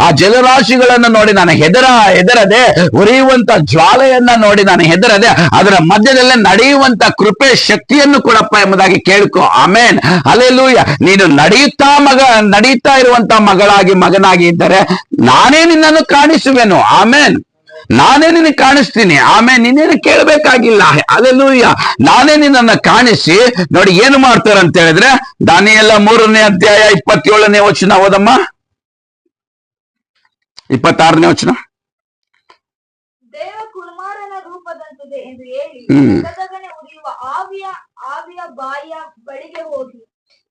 ಆ ಜಲರಾಶಿಗಳನ್ನ ನೋಡಿ ನಾನು ಹೆದರ ಹೆದರದೆ, ಉರಿಯುವಂತ ಜ್ವಾಲೆಯನ್ನ ನೋಡಿ ನಾನು ಹೆದರದೆ, ಅದರ ಮಧ್ಯದಲ್ಲೇ ನಡೆಯುವಂತ ಕೃಪೆ ಶಕ್ತಿಯನ್ನು ಕೊಡಪ್ಪ ಎಂಬುದಾಗಿ ಕೇಳ್ಕೊ. ಆಮೇನ್. ಅಲ್ಲೆಲ್ಲೂಯ ನೀನು ನಡೆಯುತ್ತಾ ಮಗ ನಡೀತಾ ಇರುವಂತ ಮಗಳಾಗಿ, ಮಗನಾಗಿ ಇದ್ದರೆ ನಾನೇ ನಿನ್ನನ್ನು ಕಾಣಿಸುವೆನು. ಆಮೇನ್. ನಾನೇ ನಿನಗೆ ಕಾಣಿಸ್ತೀನಿ. ಆಮೇಲೆ ನಿನ್ನೇನು ಕೇಳಬೇಕಾಗಿಲ್ಲ. ಅಲ್ಲೆಲ್ಲೂಯ್ಯ ನಾನೇ ನಿನ್ನನ್ನು ಕಾಣಿಸಿ. ನೋಡಿ ಏನು ಮಾಡ್ತಾರೆ ಅಂತ ಹೇಳಿದ್ರೆ ದಾನಿಯೆಲ್ಲ ಮೂರನೇ ಅಧ್ಯಾಯ ಇಪ್ಪತ್ತೇಳನೇ ವಚನ ಓದಮ್ಮ. ಇಪ್ಪತ್ತಾರನೇ ವಚನ. ಹ್ಮ್. ಬಾಯಿಯ ಬಳಿಗೆ ಹೋಗಿ.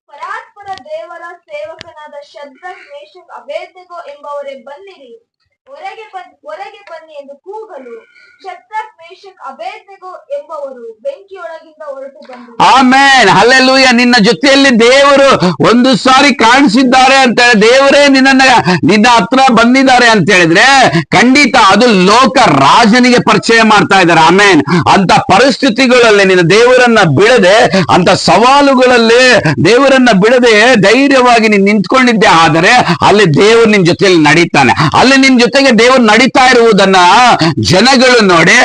ಪರಾತ್ಪರ ದೇವರ ಸೇವಕನಾದ ಶದ್ರಕ್ ಮೇಷಕ್ ಅಬೇದ್ನೆಗೋ ಎಂಬವರೇ ಬನ್ನಿರಿ. ಹೊರಗೆ ಬನ್ನಿ ಹೊರಗೆ ಬನ್ನಿ ಎಂದು ಕೂಗಲು ಶತ್ರಕ್ ಮೇಷಕ್ ಅಭೇದ್ನೆಗೋ ಎಂಬವರು ಬೆಂಕಿಯೊಳಗಿಂದ ಹೊರಟು ಬಂದರು. ಆಮೇನ್. ಹಲ್ಲೆಲೂಯ. ನಿನ್ನ ಜೊತೆಯಲ್ಲಿ ದೇವರು ಒಂದು ಸಾರಿ ಕಾಣಿಸಿದ್ದಾರೆ ಅಂತ ಹೇಳಿ, ದೇವರೇ ನಿನ್ನ ನಿನ್ನ ಹತ್ರ ಬಂದಿದ್ದಾರೆ ಅಂತ ಹೇಳಿದ್ರೆ, ಖಂಡಿತ ಅದು ಲೋಕ ರಾಜನಿಗೆ ಪರಿಚಯ ಮಾಡ್ತಾ ಇದ್ದಾರೆ. ಆಮೇನ್. ಅಂತ ಪರಿಸ್ಥಿತಿಗಳಲ್ಲಿ ನಿನ್ನ ದೇವರನ್ನ ಬಿಡದೆ ಅಂತ ಸವಾಲುಗಳಲ್ಲಿ ದೇವರನ್ನ ಬಿಡದೆ ಧೈರ್ಯವಾಗಿ ನೀನ್ ನಿಂತ್ಕೊಂಡಿದ್ದೆ. ಆದರೆ ಅಲ್ಲಿ ದೇವರು ನಿನ್ ಜೊತೆಯಲ್ಲಿ ನಡೀತಾನೆ. ಅಲ್ಲಿ ನಿನ್ ಜೊತೆಗೆ ದೇವರು ನಡೀತಾ ಇರುವುದನ್ನ ಜನಗಳು ನೋಡಿ,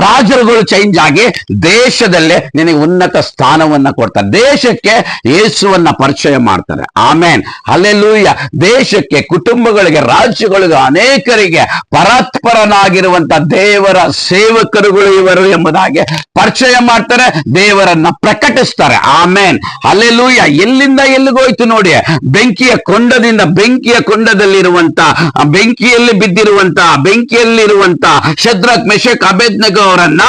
ರಾಜರುಗಳು ಚೇಂಜ್ ಆಗಿ ದೇಶದಲ್ಲೇ ನಿನಗೆ ಉನ್ನತ ಸ್ಥಾನವನ್ನ ಕೊಡ್ತಾರೆ. ದೇಶಕ್ಕೆ ಯೇಸುವನ್ನ ಪರಿಚಯ ಮಾಡ್ತಾರೆ. ಆಮೇನ್. ಅಲ್ಲೆಲ್ಲೂಯ್ಯ ದೇಶಕ್ಕೆ ಕುಟುಂಬಗಳಿಗೆ, ರಾಜ್ಯಗಳಿಗೆ ಅನೇಕರಿಗೆ ಪರಸ್ಪರನಾಗಿರುವಂತ ದೇವರ ಸೇವಕರುಗಳು ಇವರು ಎಂಬುದಾಗಿ ಪರಿಚಯ ಮಾಡ್ತಾರೆ, ದೇವರನ್ನ ಪ್ರಕಟಿಸ್ತಾರೆ. ಆಮೇನ್. ಅಲ್ಲೆಲ್ಲೂಯ್ಯ ಎಲ್ಲಿಂದ ಎಲ್ಲಿಗೋಯ್ತು ನೋಡಿ, ಬೆಂಕಿಯ ಕೊಂಡದಿಂದ ಬೆಂಕಿಯ ಕೊಂಡದಲ್ಲಿರುವಂತ, ಬೆಂಕಿಯಲ್ಲಿ ಬಿದ್ದಿರುವಂತ, ಬೆಂಕಿಯಲ್ಲಿರುವಂತ ಶದ್ರಕ್, ಮೆಷಕ್ ಅಬೇದ್ನಗ ಅವರನ್ನ,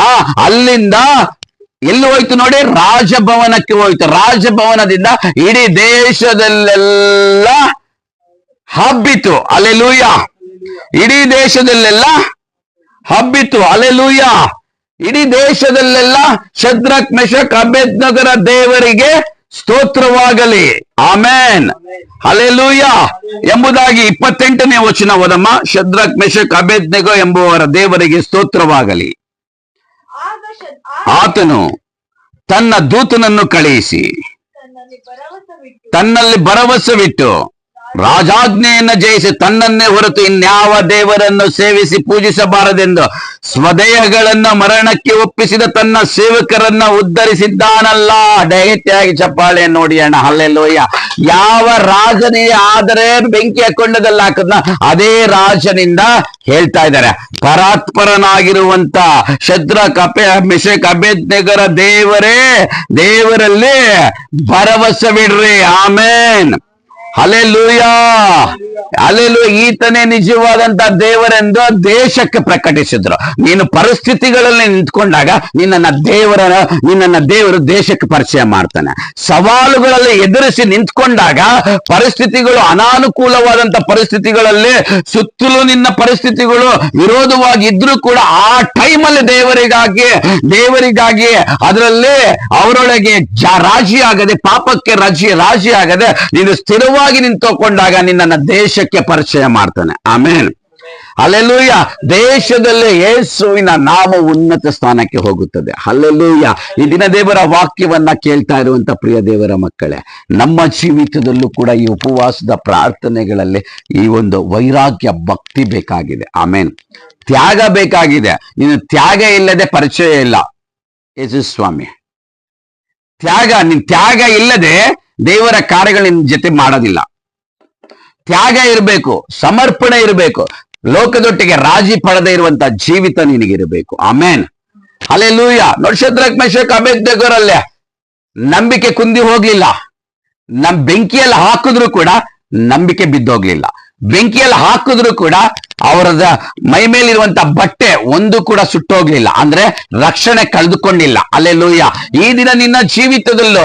ಆ, ಅಲ್ಲಿಂದ ಎಲ್ಲಿ ಹೋಯ್ತು ನೋಡಿ? ರಾಜಭವನಕ್ಕೆ ಹೋಯ್ತು. ರಾಜಭವನದಿಂದ ಇಡೀ ದೇಶದಲ್ಲೆಲ್ಲ ಹಬ್ಬಿತು. ಅಲ್ಲೆಲೂಯ. ಇಡೀ ದೇಶದಲ್ಲೆಲ್ಲ ಹಬ್ಬಿತು. ಅಲ್ಲೆಲೂಯ. ಇಡೀ ದೇಶದಲ್ಲೆಲ್ಲ ಶದ್ರಕ್, ಮೆಷಕ್ ಅಬೇದ್ನಗರ ದೇವರಿಗೆ ಸ್ತೋತ್ರವಾಗಲಿ. ಆಮೇನ್. ಅಲೆಲೂಯ ಎಂಬುದಾಗಿ ಇಪ್ಪತ್ತೆಂಟನೇ ವಚನ ಓದಮ್ಮ. ಶದ್ರಕ್, ಮೆಷಕ್ ಅಭೇದ್ನೆಗೋ ಎಂಬುವರ ದೇವರಿಗೆ ಸ್ತೋತ್ರವಾಗಲಿ. ಆತನು ತನ್ನ ದೂತನನ್ನು ಕಳಿಸಿ ತನ್ನಲ್ಲಿ ಭರವಸವಿಟ್ಟು ರಾಜಾಜ್ಞೆಯನ್ನ ಜಯಿಸಿ ತನ್ನನ್ನೇ ಹೊರತು ಇನ್ಯಾವ ದೇವರನ್ನು ಸೇವಿಸಿ ಪೂಜಿಸಬಾರದೆಂದು ಸ್ವದೇಹಗಳನ್ನ ಮರಣಕ್ಕೆ ಒಪ್ಪಿಸಿದ ತನ್ನ ಸೇವಕರನ್ನ ಉದ್ಧರಿಸಿದ್ದಾನಲ್ಲ. ದಯತೆಯಾಗಿ ಚಪ್ಪಾಳೆ ನೋಡಿ ಅಣ್ಣ. ಅಲ್ಲೆಲ್ಲೋಯ್ಯ ಯಾವ ರಾಜನೇ ಆದರೆ ಬೆಂಕಿ ಹಾಕೊಂಡದಲ್ಲ ಹಾಕದ್ನ ಅದೇ ರಾಜನಿಂದ ಹೇಳ್ತಾ ಇದ್ದಾರೆ. ಪರಾತ್ಪರನಾಗಿರುವಂತ ಶದ್ರ ಕಪೆ ಮಿಷಕ್ ದೇವರೇ, ದೇವರಲ್ಲಿ ಭರವಸವಿಡ್ರಿ. ಆಮೇನ್. ಅಲೆಲೂಯ ಅಲೆಲು ಈತನೇ ನಿಜವಾದಂತ ದೇವರೆಂದು ದೇಶಕ್ಕೆ ಪ್ರಕಟಿಸಿದ್ರು. ನೀನು ಪರಿಸ್ಥಿತಿಗಳಲ್ಲಿ ನಿಂತ್ಕೊಂಡಾಗ ನಿನ್ನ ದೇವರ ನಿನ್ನ ದೇವರು ದೇಶಕ್ಕೆ ಪರಿಚಯ ಮಾಡ್ತಾನೆ. ಸವಾಲುಗಳಲ್ಲಿ ಎದುರಿಸಿ ನಿಂತ್ಕೊಂಡಾಗ ಪರಿಸ್ಥಿತಿಗಳು, ಅನಾನುಕೂಲವಾದಂತ ಪರಿಸ್ಥಿತಿಗಳಲ್ಲಿ ಸುತ್ತಲೂ ನಿನ್ನ ಪರಿಸ್ಥಿತಿಗಳು ವಿರೋಧವಾಗಿ ಇದ್ರೂ ಕೂಡ ಆ ಟೈಮಲ್ಲಿ ದೇವರಿಗಾಗಿ ದೇವರಿಗಾಗಿ ಅದರಲ್ಲಿ ಅವರೊಳಗೆ ರಾಜಿಯಾಗದೆ, ಪಾಪಕ್ಕೆ ರಾಜಿ ರಾಜಿ ಆಗದೆ ನೀನು ಸ್ಥಿರವಾಗಿ ನಿಂತುಕೊಂಡಾಗ ನಿನ್ನನ್ನ ದೇಶಕ್ಕೆ ಪರಿಚಯ ಮಾಡ್ತಾನೆ. ಆಮೇಲೆ ಅಲ್ಲೆಲ್ಲೂಯ್ಯ ದೇಶದಲ್ಲೇ ಯೇಸುವಿನ ನಾಮ ಉನ್ನತ ಸ್ಥಾನಕ್ಕೆ ಹೋಗುತ್ತದೆ. ಅಲ್ಲೆಲ್ಲೂಯ್ಯ ಈ ದಿನ ದೇವರ ವಾಕ್ಯವನ್ನ ಕೇಳ್ತಾ ಇರುವಂತ ಪ್ರಿಯ ದೇವರ ಮಕ್ಕಳೇ, ನಮ್ಮ ಜೀವಿತದಲ್ಲೂ ಕೂಡ ಈ ಉಪವಾಸದ ಪ್ರಾರ್ಥನೆಗಳಲ್ಲಿ ಈ ಒಂದು ವೈರಾಗ್ಯ ಭಕ್ತಿ ಬೇಕಾಗಿದೆ. ಆಮೇನ್. ತ್ಯಾಗ ಬೇಕಾಗಿದೆ. ನೀನು ತ್ಯಾಗ ಇಲ್ಲದೆ ಪರಿಚಯ ಇಲ್ಲ. ಯೇಸು ಸ್ವಾಮಿ. ತ್ಯಾಗ, ನಿನ್ ತ್ಯಾಗ ಇಲ್ಲದೆ ದೇವರ ಕಾರ್ಯಗಳಿನ ಜೊತೆ ಮಾಡೋದಿಲ್ಲ. ತ್ಯಾಗ ಇರಬೇಕು, ಸಮರ್ಪಣೆ ಇರಬೇಕು, ಲೋಕದೊಟ್ಟಿಗೆ ರಾಜಿ ಪಡೆದೇ ಇರುವಂತ ಜೀವಿತ ನಿನಗಿರಬೇಕು. ಆಮೇನ್. ಅಲ್ಲೇ ಲೂಯ ನೋಡ್ಶದ್ರಕ್ ಅಬೇದ್ನಗರಲ್ಲೇ. ನಂಬಿಕೆ ಕುಂದಿ ಹೋಗ್ಲಿಲ್ಲ. ನಮ್ ಬೆಂಕಿಯಲ್ಲಿ ಹಾಕಿದ್ರು ಕೂಡ ನಂಬಿಕೆ ಬಿದ್ದೋಗ್ಲಿಲ್ಲ. ಬೆಂಕಿಯಲ್ಲಿ ಹಾಕಿದ್ರು ಕೂಡ ಅವರದ ಮೈ ಮೇಲಿರುವಂತ ಬಟ್ಟೆ ಒಂದು ಕೂಡ ಸುಟ್ಟೋಗ್ಲಿಲ್ಲ. ಅಂದ್ರೆ ರಕ್ಷಣೆ ಕಳೆದುಕೊಂಡಿಲ್ಲ. ಅಲ್ಲೆಲ್ಲೂಯ್ಯ ಈ ದಿನ ನಿನ್ನ ಜೀವಿತದಲ್ಲೂ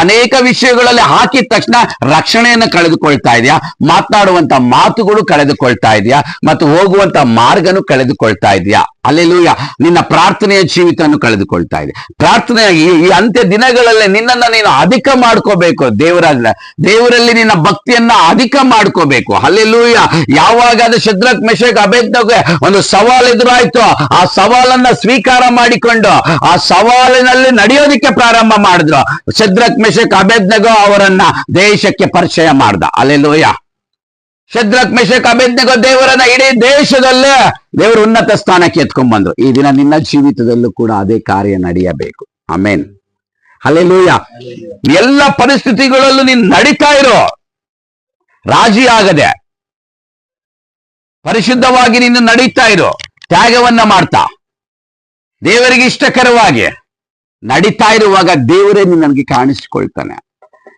ಅನೇಕ ವಿಷಯಗಳಲ್ಲಿ ಹಾಕಿದ ತಕ್ಷಣ ರಕ್ಷಣೆಯನ್ನು ಕಳೆದುಕೊಳ್ತಾ ಇದೆಯಾ? ಮಾತನಾಡುವಂತ ಮಾತುಗಳು ಕಳೆದುಕೊಳ್ತಾ ಇದೆಯಾ? ಮತ್ತು ಹೋಗುವಂತ ಮಾರ್ಗನು ಕಳೆದುಕೊಳ್ತಾ ಇದೆಯಾ? ಅಲ್ಲೆಲ್ಲೂಯ್ಯ ನಿನ್ನ ಪ್ರಾರ್ಥನೆಯ ಜೀವಿತವನ್ನು ಕಳೆದುಕೊಳ್ತಾ ಇದೆ ಪ್ರಾರ್ಥನೆ ಈ ಅಂತ್ಯ ದಿನಗಳಲ್ಲಿ ನಿನ್ನನ್ನ ನೀನು ಅಧಿಕ ಮಾಡ್ಕೋಬೇಕು. ದೇವರ ದೇವರಲ್ಲಿ ನಿನ್ನ ಭಕ್ತಿಯನ್ನ ಅಧಿಕ ಮಾಡ್ಕೋಬೇಕು. ಅಲ್ಲೆಲ್ಲೂಯ್ಯ ಯಾವಾಗ ಶದ್ರ ಶದ್ರಕ್ ಮೆಷಕ್ ಒಂದು ಸವಾಲ್ ಎದುರಾಯ್ತು. ಆ ಸವಾಲನ್ನ ಸ್ವೀಕಾರ ಮಾಡಿಕೊಂಡು ಆ ಸವಾಲಿನಲ್ಲಿ ನಡೆಯೋದಿಕ್ಕೆ ಪ್ರಾರಂಭ ಮಾಡಿದ್ರು. ಶದ್ರಕ್ ಮೆಷಕ್ ಅಭೇದ್ನಗೋ ಅವರನ್ನ ದೇಶಕ್ಕೆ ಪರಿಚಯ ಮಾಡ್ದ. ಅಲ್ಲೆಲ್ಲೋಯ ಶದ್ರಕ್ ಮೆಷಕ್ ಅಭೇದ್ನಗೋ ದೇವರನ್ನ ಇಡೀ ದೇಶದಲ್ಲೇ ದೇವರು ಉನ್ನತ ಸ್ಥಾನಕ್ಕೆ ಎತ್ಕೊಂಡ್ ಬಂದ್ರು. ಈ ದಿನ ನಿನ್ನ ಜೀವಿತದಲ್ಲೂ ಕೂಡ ಅದೇ ಕಾರ್ಯ ನಡೆಯಬೇಕು. ಆಮೇನ್. ಅಲ್ಲೆಲ್ಲೂಯ ಎಲ್ಲ ಪರಿಸ್ಥಿತಿಗಳಲ್ಲೂ ನೀನ್ ನಡೀತಾ ಇರೋ. ರಾಜಿ ಆಗದೆ. ಪರಿಶುದ್ಧವಾಗಿ ನೀನು ನಡೀತಾ ಇರೋ. ತ್ಯಾಗವನ್ನ ಮಾಡ್ತಾ. ದೇವರಿಗೆ ಇಷ್ಟಕರವಾಗಿ ನಡೀತಾ ಇರುವಾಗ ದೇವರೇ ನನಗೆ ಕಾಣಿಸಿಕೊಳ್ತಾನೆ.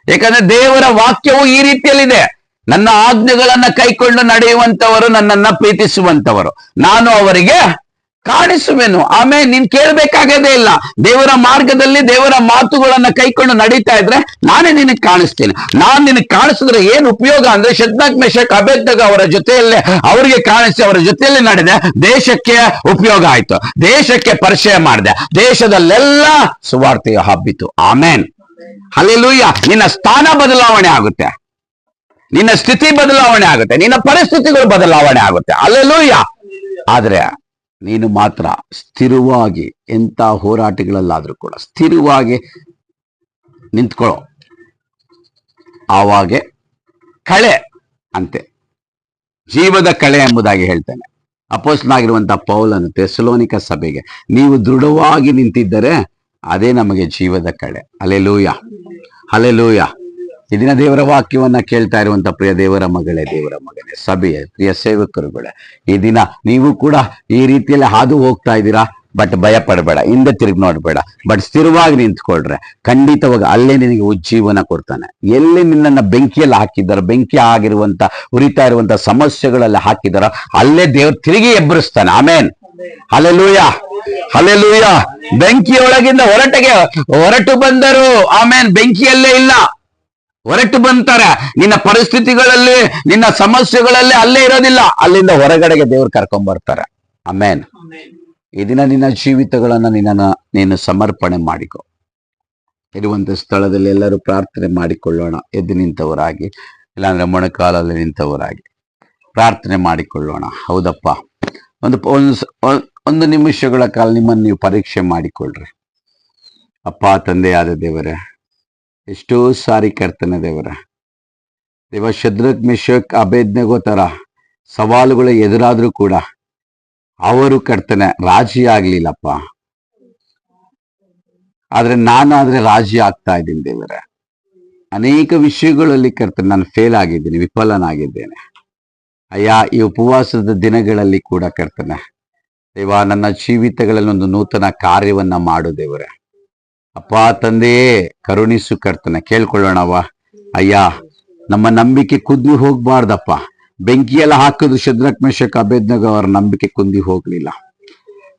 ಯಾಕಂದ್ರೆ ದೇವರ ವಾಕ್ಯವು ಈ ರೀತಿಯಲ್ಲಿದೆ. ನನ್ನ ಆಜ್ಞೆಗಳನ್ನ ಕೈಕೊಂಡು ನಡೆಯುವಂತವರು ನನ್ನನ್ನ ಪ್ರೀತಿಸುವಂತವರು. ನಾನು ಅವರಿಗೆ ಕಾಣಿಸುವೆನು. ಆಮೇಲೆ ನೀನ್ ಕೇಳ್ಬೇಕಾಗದೇ ಇಲ್ಲ. ದೇವರ ಮಾರ್ಗದಲ್ಲಿ ದೇವರ ಮಾತುಗಳನ್ನ ಕೈಕೊಂಡು ನಡೀತಾ ಇದ್ರೆ ನಾನೇ ನಿನಗೆ ಕಾಣಿಸ್ತೀನಿ. ನಾನ್ ನಿನಗೆ ಕಾಣಿಸಿದ್ರೆ ಏನ್ ಉಪಯೋಗ ಅಂದ್ರೆ ಶದ್ನಾಕ್ ಮೇಷಕ್ ಅಭೇದ್ದಾಗ ಅವರ ಜೊತೆಯಲ್ಲೇ ಅವರಿಗೆ ಕಾಣಿಸಿ ಅವರ ಜೊತೆಯಲ್ಲೇ ನಡೆದೆ. ದೇಶಕ್ಕೆ ಉಪಯೋಗ ಆಯ್ತು. ದೇಶಕ್ಕೆ ಪರಿಚಯ ಮಾಡಿದೆ. ದೇಶದಲ್ಲೆಲ್ಲ ಸುವಾರ್ತೆಯ ಹಬ್ಬಿತು. ಆಮೇನ್. ಅಲ್ಲೆಲ್ಲೂಯ್ಯ ನಿನ್ನ ಸ್ಥಾನ ಬದಲಾವಣೆ ಆಗುತ್ತೆ. ನಿನ್ನ ಸ್ಥಿತಿ ಬದಲಾವಣೆ ಆಗುತ್ತೆ. ನಿನ್ನ ಪರಿಸ್ಥಿತಿಗಳು ಬದಲಾವಣೆ ಆಗುತ್ತೆ. ಅಲ್ಲೆಲ್ಲೂಯ್ಯ ಆದ್ರೆ ನೀನು ಮಾತ್ರ ಸ್ಥಿರವಾಗಿ ಎಂತ ಹೋರಾಟಗಳಲ್ಲಾದ್ರೂ ಕೂಡ ಸ್ಥಿರವಾಗಿ ನಿಂತ್ಕೊಳ್ಳೋ. ಆವಾಗೆ ಕಳೆ ಅಂತೆ. ಜೀವದ ಕಳೆ ಎಂಬುದಾಗಿ ಹೇಳ್ತಾನೆ. ಪೌಲ್ ಪೌಲನು ತೆಸಲೋನಿಕ ಸಭೆಗೆ, ನೀವು ದೃಢವಾಗಿ ನಿಂತಿದ್ದರೆ ಅದೇ ನಮಗೆ ಜೀವದ ಕಳೆ. ಅಲೆಲೂಯ ಅಲೆಲೂಯ ಈ ದಿನ ದೇವರ ವಾಕ್ಯವನ್ನ ಕೇಳ್ತಾ ಇರುವಂತ ಪ್ರಿಯ ದೇವರ ಮಗಳೇ, ದೇವರ ಮಗನೇ, ಸಭೆಯ ಪ್ರಿಯ ಸೇವಕರುಗಳೇ, ಈ ದಿನ ನೀವು ಕೂಡ ಈ ರೀತಿಯಲ್ಲಿ ಹಾದು ಹೋಗ್ತಾ ಇದ್ದೀರಾ? ಬಟ್ ಭಯ ಪಡಬೇಡ ಹಿಂದೆ ತಿರುಗಿ ನೋಡ್ಬೇಡ. ಬಟ್ ಸ್ಥಿರವಾಗಿ ನಿಂತ್ಕೊಳ್ರೆ, ಖಂಡಿತವಾಗ ಅಲ್ಲೇ ನಿನಗೆ ಉಜ್ಜೀವನ ಕೊಡ್ತಾನೆ. ಎಲ್ಲಿ ನಿನ್ನನ್ನು ಬೆಂಕಿಯಲ್ಲಿ ಹಾಕಿದ್ದಾರೋ, ಬೆಂಕಿ ಆಗಿರುವಂತ, ಉರಿತಾ ಇರುವಂತ ಸಮಸ್ಯೆಗಳಲ್ಲಿ ಹಾಕಿದಾರ ಅಲ್ಲೇ ದೇವ್ರು ತಿರುಗಿ ಎಬ್ಬರಿಸ್ತಾನೆ ಆಮೇನ್. ಹಲೆಲೂಯ ಹಲೆಲೂಯ ಬೆಂಕಿಯೊಳಗಿಂದ ಹೊರಟಗೆ, ಹೊರಟು ಬಂದರು. ಆಮೇನ್, ಬೆಂಕಿಯಲ್ಲೇ ಇಲ್ಲ. ಹೊರಟು ಬಂತಾರೆ. ನಿನ್ನ ಪರಿಸ್ಥಿತಿಗಳಲ್ಲಿ, ನಿನ್ನ ಸಮಸ್ಯೆಗಳಲ್ಲಿ ಅಲ್ಲೇ ಇರೋದಿಲ್ಲ. ಅಲ್ಲಿಂದ ಹೊರಗಡೆಗೆ ದೇವ್ರು ಕರ್ಕೊಂಡ್ ಬರ್ತಾರೆ ಆಮೇನ್ ಈ ದಿನ ನಿನ್ನ ಜೀವಿತಗಳನ್ನ ನಿನ್ನ ನೀನು ಸಮರ್ಪಣೆ ಮಾಡಿಕೊ. ಇರುವಂತ ಸ್ಥಳದಲ್ಲಿ ಎಲ್ಲರೂ ಪ್ರಾರ್ಥನೆ ಮಾಡಿಕೊಳ್ಳೋಣ. ಎದ್ದು ನಿಂತವರಾಗಿ, ಇಲ್ಲಾಂದ್ರೆ ಮೊಣಕಾಲಲ್ಲಿ ನಿಂತವರಾಗಿ ಪ್ರಾರ್ಥನೆ ಮಾಡಿಕೊಳ್ಳೋಣ. ಹೌದಪ್ಪ. ಒಂದು ಒಂದು ಒಂದು ನಿಮಿಷಗಳ ಕಾಲ ನಿಮ್ಮನ್ನು ನೀವು ಪರೀಕ್ಷೆ ಮಾಡಿಕೊಳ್ಳ್ರಿ ಅಪ್ಪ, ತಂದೆಯಾದ ದೇವರೇ ಎಷ್ಟೋ ಸಾರಿ ಕರ್ತನ ದೇವರ. ದೇವ ಶದ್ರಕ್, ಮಿಶಕ್ ಅಭೇದ್ನಗೋ ತರ ಸವಾಲುಗಳು ಎದುರಾದ್ರೂ ಕೂಡ ಅವರು ಕರ್ತನೆ ರಾಜಿ ಆಗ್ಲಿಲ್ಲಪ್ಪ. ಆದ್ರೆ ನಾನಾದ್ರೆ ರಾಜಿ ಆಗ್ತಾ ಇದ್ದೀನಿ ದೇವರ. ಅನೇಕ ವಿಷಯಗಳಲ್ಲಿ ಕರ್ತನೆ ನಾನು ಫೇಲ್ ಆಗಿದ್ದೀನಿ, ವಿಫಲನಾಗಿದ್ದೇನೆ. ಅಯ್ಯ, ಈ ಉಪವಾಸದ ದಿನಗಳಲ್ಲಿ ಕೂಡ ಕರ್ತನೆ, ದೇವ ನನ್ನ ಜೀವಿತಗಳಲ್ಲಿ ಒಂದು ನೂತನ ಕಾರ್ಯವನ್ನ ಮಾಡು ದೇವರೇ. ಅಪ್ಪ ತಂದೆಯೇ ಕರುಣಿಸು ಕರ್ತನ ಕೇಳ್ಕೊಳ್ಳೋಣವ ಅಯ್ಯ, ನಮ್ಮ ನಂಬಿಕೆ ಕುದ್ದು ಹೋಗ್ಬಾರ್ದಪ್ಪ. ಬೆಂಕಿಯೆಲ್ಲ ಹಾಕಿದ್ರು ಶದ್ರಕ್ಮೇಶಕ್ ಅಭೇದ್ನಗ ಅವರ ನಂಬಿಕೆ ಕುಂದಿ ಹೋಗ್ಲಿಲ್ಲ.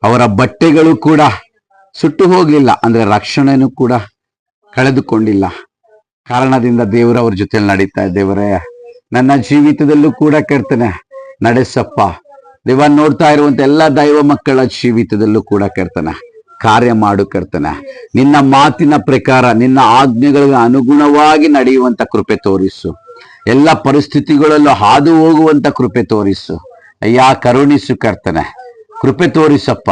ಅವರ ಬಟ್ಟೆಗಳು ಕೂಡ ಸುಟ್ಟು ಹೋಗ್ಲಿಲ್ಲ, ಅಂದ್ರೆ ರಕ್ಷಣೆನೂ ಕೂಡ ಕಳೆದುಕೊಂಡಿಲ್ಲ. ಕಾರಣದಿಂದ ದೇವರ ಅವ್ರ ಜೊತೆಲಿ ನಡೀತಾ ದೇವರೇ. ನನ್ನ ಜೀವಿತದಲ್ಲೂ ಕೂಡ ಕರ್ತನೆ, ನಡೆಸಪ್ಪ. ದೇವ ನೋಡ್ತಾ ಇರುವಂತ ಎಲ್ಲಾ ದೈವ ಮಕ್ಕಳ ಜೀವಿತದಲ್ಲೂ ಕೂಡ ಕರ್ತನೆ. ಕಾರ್ಯ ಮಾಡು ಕರ್ತನ. ನಿನ್ನ ಮಾತಿನ ಪ್ರಕಾರ, ನಿನ್ನ ಆಜ್ಞೆಗಳಿಗೆ ಅನುಗುಣವಾಗಿ ನಡೆಯುವಂತ ಕೃಪೆ ತೋರಿಸು. ಎಲ್ಲ ಪರಿಸ್ಥಿತಿಗಳಲ್ಲೂ ಹಾದು ಹೋಗುವಂತ ಕೃಪೆ ತೋರಿಸು. ಅಯ್ಯ, ಕರುಣಿಸು ಕರ್ತನೆ. ಕೃಪೆ ತೋರಿಸಪ್ಪ.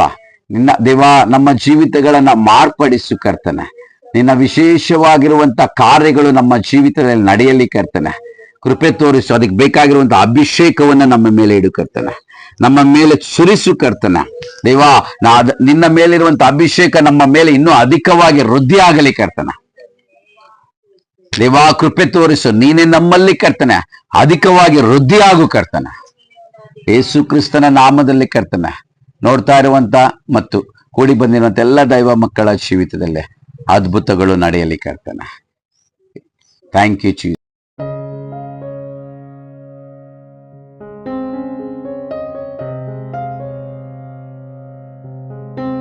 ನಿನ್ನ ದೇವ, ನಮ್ಮ ಜೀವಿತಗಳನ್ನ ಮಾರ್ಪಡಿಸು ಕರ್ತನೆ. ನಿನ್ನ ವಿಶೇಷವಾಗಿರುವಂತ ಕಾರ್ಯಗಳು ನಮ್ಮ ಜೀವಿತದಲ್ಲಿ ನಡೆಯಲಿ ಕರ್ತನೆ. ಕೃಪೆ ತೋರಿಸು. ಅದಕ್ಕೆ ಬೇಕಾಗಿರುವಂತ ಅಭಿಷೇಕವನ್ನ ನಮ್ಮ ಮೇಲೆ ಇಡು ಕರ್ತನೆ. ನಮ್ಮ ಮೇಲೆ ಸುರಿಸು ಕರ್ತನ. ದೇವಾ, ನಾ ನಿನ್ನ ಮೇಲಿರುವಂತ ಅಭಿಷೇಕ ನಮ್ಮ ಮೇಲೆ ಇನ್ನೂ ಅಧಿಕವಾಗಿ ವೃದ್ಧಿ ಆಗಲಿ ಕರ್ತನ. ದೇವಾ, ಕೃಪೆ ತೋರಿಸು, ನೀನೆ ನಮ್ಮಲ್ಲಿ ಕರ್ತನ. ಅಧಿಕವಾಗಿ ವೃದ್ಧಿ ಆಗು ಕರ್ತನ. ಯೇಸು ಕ್ರಿಸ್ತನ ನಾಮದಲ್ಲಿ ಕರ್ತನ. ನೋಡ್ತಾ ಇರುವಂತ ಮತ್ತು ಕೂಡಿ ಬಂದಿರುವಂತ ಎಲ್ಲ ದೈವ ಮಕ್ಕಳ ಜೀವಿತದಲ್ಲೇ ಅದ್ಭುತಗಳು ನಡೆಯಲಿ ಕರ್ತನ. Thank you